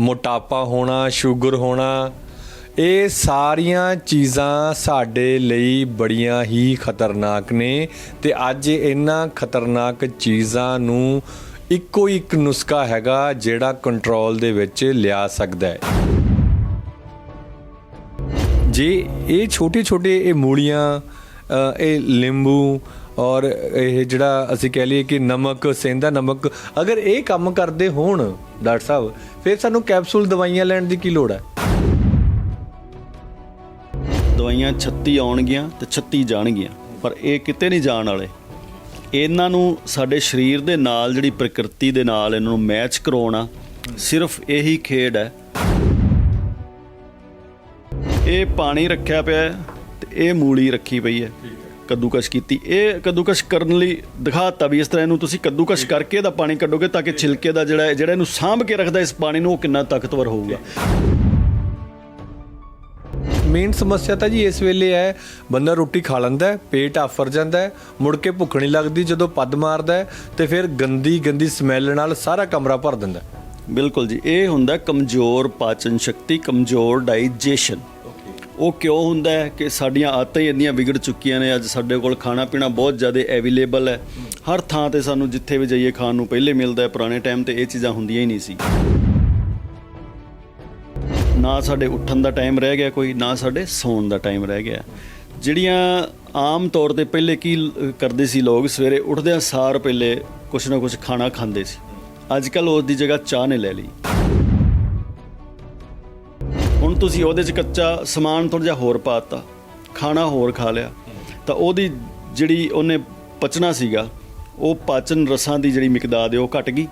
ਮੋਟਾਪਾ ਹੋਣਾ, ਸ਼ੂਗਰ ਹੋਣਾ, ਇਹ ਸਾਰੀਆਂ ਚੀਜ਼ਾਂ ਸਾਡੇ ਲਈ ਬੜੀਆਂ ਹੀ ਖਤਰਨਾਕ ਨੇ ਤੇ ਅੱਜ ਇਹਨਾਂ ਖਤਰਨਾਕ ਚੀਜ਼ਾਂ ਨੂੰ ਇੱਕੋ ਇੱਕ ਨੁਸਖਾ ਹੈਗਾ ਜਿਹੜਾ ਕੰਟਰੋਲ ਦੇ ਵਿੱਚ ਲਿਆ ਸਕਦਾ ਹੈ। ਜੇ ਇਹ ਛੋਟੇ ਛੋਟੇ ਇਹ ਮੂਲੀਆਂ ਇਹ ਲਿੰਬੂ ਔਰ ਇਹ ਜਿਹੜਾ ਅਸੀਂ ਕਹਿ ਲਈਏ ਕਿ ਨਮਕ ਸੇਂਦਾ ਨਮਕ, ਅਗਰ ਇਹ ਕੰਮ ਕਰਦੇ ਹੋਣ, ਡਾਕਟਰ ਸਾਹਿਬ ਫਿਰ ਸਾਨੂੰ ਕੈਪਸੂਲ ਦਵਾਈਆਂ ਲੈਣ ਦੀ ਕੀ ਲੋੜ ਹੈ? ਦਵਾਈਆਂ 36 ਆਉਣਗੀਆਂ ਤੇ 36 ਜਾਣਗੀਆਂ, ਪਰ ਇਹ ਕਿਤੇ ਨਹੀਂ ਜਾਣ ਵਾਲੇ। ਇਹਨਾਂ ਨੂੰ ਸਾਡੇ ਸਰੀਰ ਦੇ ਨਾਲ ਜਿਹੜੀ ਪ੍ਰਕਿਰਤੀ ਦੇ ਨਾਲ ਇਹਨਾਂ ਨੂੰ ਮੈਚ ਕਰਾਉਣਾ ਸਿਰਫ ਇਹੀ ਖੇਡ ਹੈ। ਇਹ ਪਾਣੀ ਰੱਖਿਆ ਪਿਆ ਹੈ ਤੇ ਇਹ ਮੂਲੀ ਰੱਖੀ ਪਈ ਹੈ। ਕੱਦੂਕਸ਼ ਕੀਤੀ। ਇਹ ਕੱਦੂਕਸ਼ ਕਰਨ ਲਈ ਦਿਖਾਤਾ ਵੀ ਇਸ ਤਰ੍ਹਾਂ ਇਹਨੂੰ ਤੁਸੀਂ ਕੱਦੂਕਸ਼ ਕਰਕੇ ਇਹਦਾ ਪਾਣੀ ਕੱਢੋਗੇ ਤਾਂ ਕਿ ਛਿਲਕੇ ਦਾ ਜਿਹੜਾ ਜਿਹੜਾ ਇਹਨੂੰ ਸਾਂਭ ਕੇ ਰੱਖਦਾ ਇਸ ਪਾਣੀ ਨੂੰ ਉਹ ਕਿੰਨਾ ਤਾਕਤਵਰ ਹੋਊਗਾ। ਮੇਨ ਸਮੱਸਿਆ ਤਾਂ ਜੀ ਇਸ ਵੇਲੇ ਹੈ ਬੰਦਾ ਰੋਟੀ ਖਾ ਲੈਂਦਾ ਹੈ ਪੇਟ ਆਫਰ ਜਾਂਦਾ ਹੈ ਮੁੜ ਕੇ ਭੁੱਖ ਨਹੀਂ ਲੱਗਦੀ ਜਦੋਂ ਪੱਦ ਮਾਰਦਾ ਹੈ ਤੇ ਫਿਰ ਗੰਦੀ ਗੰਦੀ ਸਮੈਲ ਨਾਲ ਸਾਰਾ ਕਮਰਾ ਭਰ ਦਿੰਦਾ। ਬਿਲਕੁਲ ਜੀ ਇਹ ਹੁੰਦਾ ਕਮਜ਼ੋਰ ਪਾਚਨ ਸ਼ਕਤੀ ਕਮਜ਼ੋਰ ਡਾਈਜੈਸ਼ਨ। ਉਹ ਕਿਉਂ ਹੁੰਦਾ ਹੈ ਕਿ ਸਾਡੀਆਂ ਆਦਤਾਂ ਹੀ ਇੰਨੀਆਂ ਵਿਗੜ ਚੁੱਕੀਆਂ ਨੇ, ਅੱਜ ਸਾਡੇ ਕੋਲ ਖਾਣਾ ਪੀਣਾ ਬਹੁਤ ਜ਼ਿਆਦਾ ਅਵੇਲੇਬਲ ਹੈ। ਹਰ ਥਾਂ ਤੇ ਸਾਨੂੰ ਜਿੱਥੇ ਵੀ ਜਾਈਏ ਖਾਣ ਨੂੰ ਪਹਿਲੇ ਮਿਲਦਾ ਹੈ, ਪੁਰਾਣੇ ਟਾਈਮ ਤੇ ਇਹ ਚੀਜ਼ਾਂ ਹੁੰਦੀਆਂ ਹੀ ਨਹੀਂ ਸੀ। ਨਾ ਸਾਡੇ ਉੱਠਣ ਦਾ ਟਾਈਮ ਰਹਿ ਗਿਆ ਕੋਈ, ਨਾ ਸਾਡੇ ਸੌਣ ਦਾ ਟਾਈਮ ਰਹਿ ਗਿਆ। ਜਿਹੜੀਆਂ ਆਮ ਤੌਰ ਤੇ ਪਹਿਲੇ ਕੀ ਕਰਦੇ ਸੀ ਲੋਕ, ਸਵੇਰੇ ਉੱਠਦਿਆਂ ਸਾਰ ਪਹਿਲੇ ਕੁਛ ਨਾ ਕੁਛ ਖਾਣਾ ਖਾਂਦੇ ਸੀ। ਅੱਜ ਕੱਲ ਉਸ ਦੀ ਜਗ੍ਹਾ ਚਾਹ ਨੇ ਲੈ ਲਈ। ਹੁਣ ਤੁਸੀਂ ਉਹਦੇ 'ਚ ਕੱਚਾ ਸਮਾਨ ਥੋੜਾ ਜਿਹਾ ਹੋਰ ਪਾਤਾ, ਖਾਣਾ ਹੋਰ ਖਾ ਲਿਆ, ਤਾਂ ਉਹਦੀ ਜਿਹੜੀ ਉਹਨੇ ਪਚਣਾ ਸੀਗਾ, ਉਹ ਪਾਚਨ ਰਸਾਂ ਦੀ ਜਿਹੜੀ ਮਿਕਦਾਰ ਹੈ ਉਹ ਘਟ ਗਈ।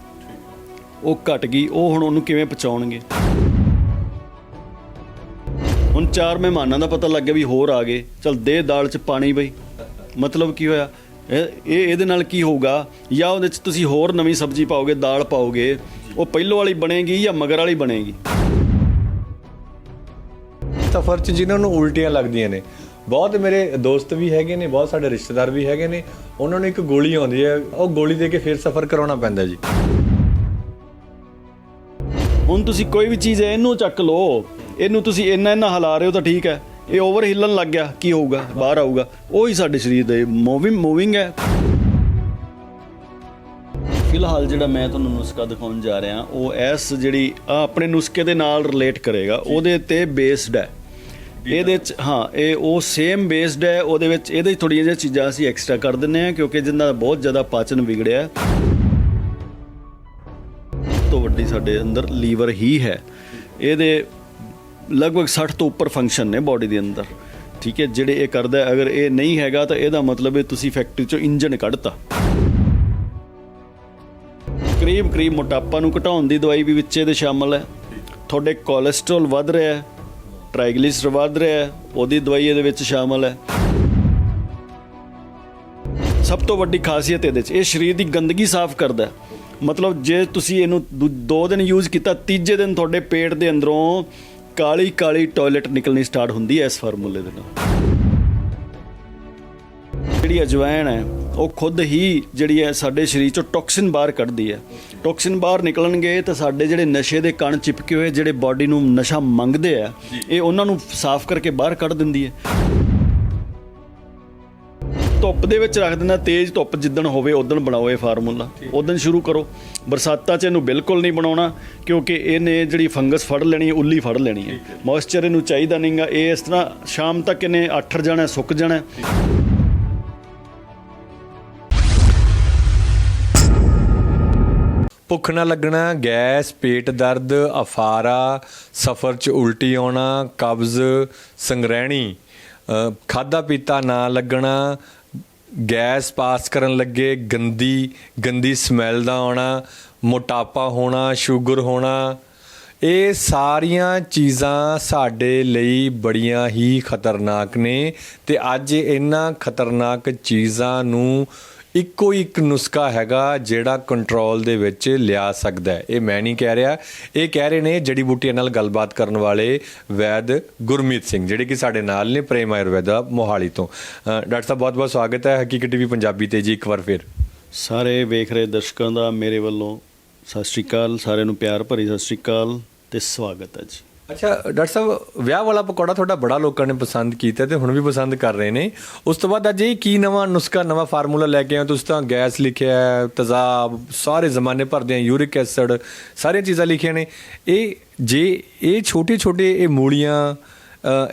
ਉਹ ਘਟ ਗਈ, ਉਹ ਹੁਣ ਉਹਨੂੰ ਕਿਵੇਂ ਪਚਾਉਣਗੇ? ਹੁਣ ਚਾਰ ਮਹਿਮਾਨਾਂ ਦਾ ਪਤਾ ਲੱਗ ਗਿਆ ਵੀ ਹੋਰ ਆ ਗਏ। ਚਲ ਦੇ ਦਾਲ 'ਚ ਪਾਣੀ ਬਈ। ਮਤਲਬ ਕੀ ਹੋਇਆ? ਇਹ, ਇਹ- ਇਹਦੇ ਨਾਲ ਕੀ ਹੋਊਗਾ? ਜਾਂ ਉਹਦੇ 'ਚ ਤੁਸੀਂ ਹੋਰ ਨਵੀਂ ਸਬਜ਼ੀ ਪਾਓਗੇ, ਦਾਲ ਪਾਓਗੇ, ਉਹ ਪਹਿਲੋਂ ਵਾਲੀ ਬਣੇਗੀ ਜਾਂ ਮਗਰ ਵਾਲੀ ਬਣੇਗੀ? ਸਫ਼ਰ 'ਚ ਜਿਨ੍ਹਾਂ ਨੂੰ ਉਲਟੀਆਂ ਲੱਗਦੀਆਂ ਨੇ। ਬਹੁਤ ਮੇਰੇ ਦੋਸਤ ਵੀ ਹੈਗੇ ਨੇ ਬਹੁਤ ਸਾਡੇ ਰਿਸ਼ਤੇਦਾਰ ਵੀ ਹੈਗੇ ਨੇ। ਉਹਨਾਂ ਨੂੰ ਇੱਕ ਗੋਲੀ ਆਉਂਦੀ ਹੈ ਉਹ ਗੋਲੀ ਦੇ ਕੇ ਫਿਰ ਸਫ਼ਰ ਕਰਾਉਣਾ ਪੈਂਦਾ ਜੀ। ਹੁਣ ਤੁਸੀਂ ਕੋਈ ਵੀ ਚੀਜ਼ ਹੈ ਇਹਨੂੰ ਚੱਕ ਲਓ ਇਹਨੂੰ ਤੁਸੀਂ ਇੰਨਾ ਇੰਨਾ ਹਿਲਾ ਰਹੇ ਹੋ ਤਾਂ ਠੀਕ ਹੈ। ਇਹ ਓਵਰ ਹਿੱਲਣ ਲੱਗ ਗਿਆ ਕੀ ਹੋਊਗਾ? ਬਾਹਰ ਆਊਗਾ। ਉਹ ਸਾਡੇ ਸਰੀਰ ਦੇ ਮੂਵਿੰਗ ਮੂਵਿੰਗ ਹੈ। ਫਿਲਹਾਲ ਜਿਹੜਾ ਮੈਂ ਤੁਹਾਨੂੰ ਨੁਸਖਾ ਦਿਖਾਉਣ ਜਾ ਰਿਹਾ ਉਹ ਐਸ ਜਿਹੜੀ ਆਪਣੇ ਨੁਸਖੇ ਦੇ ਨਾਲ ਰਿਲੇਟ ਕਰੇਗਾ ਉਹਦੇ ਤੇ ਬੇਸਡ ਹੈ। ਇਹਦੇ ਚ, ਹਾਂ, ਇਹ ਉਹ ਸੇਮ ਬੇਸਡ ਹੈ, ਉਹਦੇ ਵਿੱਚ ਇਹਦੇ ਥੋੜੀਆਂ ਜਿਹੀਆਂ ਚੀਜ਼ਾਂ ਅਸੀਂ ਐਕਸਟਰਾ ਕਰ ਦਿੰਨੇ ਆ ਕਿਉਂਕਿ ਜਿੰਦਾ ਬਹੁਤ ਜ਼ਿਆਦਾ ਪਾਚਨ ਵਿਗੜਿਆ ਹੈ। ਤੋਂ ਵੱਡੀ ਸਾਡੇ ਅੰਦਰ ਲੀਵਰ ਹੀ ਹੈ। ਇਹਦੇ ਲਗਭਗ 60 ਤੋਂ ਉੱਪਰ ਫੰਕਸ਼ਨ ਨੇ ਬਾਡੀ ਦੇ ਅੰਦਰ। ਠੀਕ ਹੈ, ਜਿਹੜੇ ਇਹ ਕਰਦਾ ਅਗਰ ਇਹ ਨਹੀਂ ਹੈਗਾ, ਤਾਂ ਇਹਦਾ ਮਤਲਬ ਹੈ ਤੁਸੀਂ ਫੈਕਟਰੀ ਚੋਂ ਇੰਜਨ ਕੱਢਤਾ। ਕਰੀਬ ਕਰੀਬ ਮੋਟਾਪਾ ਨੂੰ ਘਟਾਉਣ ਦੀ ਦਵਾਈ ਵੀ ਵਿੱਚ ਇਹਦੇ ਸ਼ਾਮਲ ਹੈ। ਤੁਹਾਡੇ ਕੋਲੇਸਟ੍ਰੋਲ ਵੱਧ ਰਿਹਾ ਹੈ। ਟ੍ਰਾਈਗਲਿਸਰ ਵੱਧ ਰਿਹਾ ਉਹਦੀ ਦਵਾਈ ਇਹਦੇ ਵਿੱਚ ਸ਼ਾਮਲ ਹੈ। ਸਭ ਤੋਂ ਵੱਡੀ ਖਾਸੀਅਤ ਇਹਦੇ 'ਚ, ਇਹ ਸਰੀਰ ਦੀ ਗੰਦਗੀ ਸਾਫ਼ ਕਰਦਾ ਮਤਲਬ ਜੇ ਤੁਸੀਂ ਇਹਨੂੰ ਦੂ- ਦੋ ਦਿਨ ਯੂਜ਼ ਕੀਤਾ, ਤੀਜੇ ਦਿਨ ਤੁਹਾਡੇ ਪੇਟ ਦੇ ਅੰਦਰੋਂ ਕਾਲੀ ਕਾਲੀ ਟਾਇਲਟ ਨਿਕਲਣੀ ਸਟਾਰਟ ਹੁੰਦੀ ਹੈ ਇਸ ਫਾਰਮੂਲੇ ਦੇ ਨਾਲ। ਜਿਹੜੀ ਅਜਵਾਇਣ ਹੈ ਉਹ ਖੁਦ ਹੀ ਜਿਹੜੀ ਹੈ ਸਾਡੇ ਸਰੀਰ ਚੋਂ ਟੌਕਸਿਨ ਬਾਹਰ ਕੱਢਦੀ ਹੈ। ਟੌਕਸਿਨ ਬਾਹਰ ਨਿਕਲਣਗੇ ਤਾਂ ਸਾਡੇ ਜਿਹੜੇ ਨਸ਼ੇ ਦੇ ਕਣ ਚਿਪਕੇ ਹੋਏ ਜਿਹੜੇ ਬਾਡੀ ਨੂੰ ਨਸ਼ਾ ਮੰਗਦੇ ਆ ਇਹ ਉਹਨਾਂ ਨੂੰ ਸਾਫ਼ ਕਰਕੇ ਬਾਹਰ ਕੱਢ ਦਿੰਦੀ ਹੈ। ਧੁੱਪ ਦੇ ਵਿੱਚ ਰੱਖ ਦਿੰਦਾ ਤੇਜ਼ ਧੁੱਪ ਜਿੱਦਣ ਹੋਵੇ ਉਦੋਂ ਬਣਾਓ ਇਹ ਫਾਰਮੂਲਾ। ਉਦੋਂ ਸ਼ੁਰੂ ਕਰੋ। ਬਰਸਾਤਾਂ 'ਚ ਇਹਨੂੰ ਬਿਲਕੁਲ ਨਹੀਂ ਬਣਾਉਣਾ ਕਿਉਂਕਿ ਇਹਨੇ ਜਿਹੜੀ ਫੰਗਸ ਫੜ ਲੈਣੀ ਹੈ ਉੱਲੀ ਫੜ ਲੈਣੀ ਹੈ। ਮੋਇਸਚਰ ਇਹਨੂੰ ਚਾਹੀਦਾ ਨਹੀਂਗਾ ਇਹ ਇਸ ਤਰ੍ਹਾਂ ਸ਼ਾਮ ਤੱਕ ਇਹਨੇ ਅੱਠਰ ਜਾਣਾ ਸੁੱਕ ਜਾਣਾ। ਭੁੱਖ ਨਾ ਲੱਗਣਾ, ਗੈਸ, ਪੇਟ ਦਰਦ, ਅਫਾਰਾ, ਸਫ਼ਰ 'ਚ ਉਲਟੀ ਆਉਣਾ, ਕਬਜ਼, ਸੰਗ੍ਰਹਿਣੀ ਖਾਦਾ ਪੀਤਾ ਨਾ ਲੱਗਣਾ, ਗੈਸ ਪਾਸ ਕਰਨ ਲੱਗੇ, ਗੰਦੀ ਗੰਦੀ ਸਮੈਲ ਦਾ ਆਉਣਾ, ਮੋਟਾਪਾ ਹੋਣਾ, ਸ਼ੂਗਰ ਹੋਣਾ, ਇਹ ਸਾਰੀਆਂ ਚੀਜ਼ਾਂ ਸਾਡੇ ਲਈ ਬੜੀਆਂ ਹੀ ਖਤਰਨਾਕ ਨੇ ਤੇ ਅੱਜ ਇਹਨਾਂ ਖਤਰਨਾਕ ਚੀਜ਼ਾਂ ਨੂੰ ਇੱਕੋ ਇੱਕ ਨੁਸਖਾ ਹੈਗਾ ਜਿਹੜਾ ਕੰਟਰੋਲ ਦੇ ਵਿੱਚ ਲਿਆ ਸਕਦਾ ਹੈ। ਇਹ ਮੈਂ ਨਹੀਂ ਕਹਿ ਰਿਹਾ। ਇਹ ਕਹਿ ਰਹੇ ਨੇ ਜੜੀ ਬੂਟੀਆਂ ਨਾਲ ਗੱਲਬਾਤ ਕਰਨ ਵਾਲੇ ਵੈਦ ਗੁਰਮੀਤ ਸਿੰਘ, ਜਿਹੜੇ ਕਿ ਸਾਡੇ ਨਾਲ ਨੇ ਪ੍ਰੇਮ ਆਯੁਰਵੈਦਾ ਮੋਹਾਲੀ ਤੋਂ। ਡਾਕਟਰ ਸਾਹਿਬ ਬਹੁਤ ਬਹੁਤ ਸਵਾਗਤ ਹੈ। ਹਕੀਕਤ ਟੀਵੀ ਪੰਜਾਬੀ ਤੇ ਜੀ ਇੱਕ ਵਾਰ ਫਿਰ। ਸਾਰੇ ਵੇਖ ਰਹੇ ਦਰਸ਼ਕਾਂ ਦਾ ਮੇਰੇ ਵੱਲੋਂ ਸਤਿ ਸ਼੍ਰੀ ਅਕਾਲ, ਸਾਰਿਆਂ ਨੂੰ ਪਿਆਰ ਭਰੀ ਸਤਿ ਸ਼੍ਰੀ ਅਕਾਲ ਤੇ ਸਵਾਗਤ ਹੈ ਜੀ। ਅੱਛਾ, ਡਾਕਟਰ ਸਾਹਿਬ, ਵਿਆਹ ਵਾਲਾ ਪਕੌੜਾ ਤੁਹਾਡਾ ਬੜਾ ਲੋਕਾਂ ਨੇ ਪਸੰਦ ਕੀਤਾ ਤੇ ਹੁਣ ਵੀ ਪਸੰਦ ਕਰ ਰਹੇ ਨੇ। ਉਸ ਤੋਂ ਬਾਅਦ ਅੱਜ ਇਹ ਕੀ ਨਵਾਂ ਨੁਸਖਾ, ਨਵਾਂ ਫਾਰਮੂਲਾ ਲੈ ਕੇ ਆਏ ਤੁਸੀਂ ਤਾਂ ਗੈਸ ਲਿਖਿਆ ਹੈ ਤੇਜ਼ਾਬ ਸਾਰੇ ਜ਼ਮਾਨੇ ਭਰਦੇ ਦੇ ਯੂਰਿਕ ਐਸਿਡ, ਸਾਰੀਆਂ ਚੀਜ਼ਾਂ ਲਿਖੀਆਂ ਨੇ। ਇਹ ਜੇ ਇਹ ਛੋਟੇ ਛੋਟੇ ਇਹ ਮੂਲੀਆਂ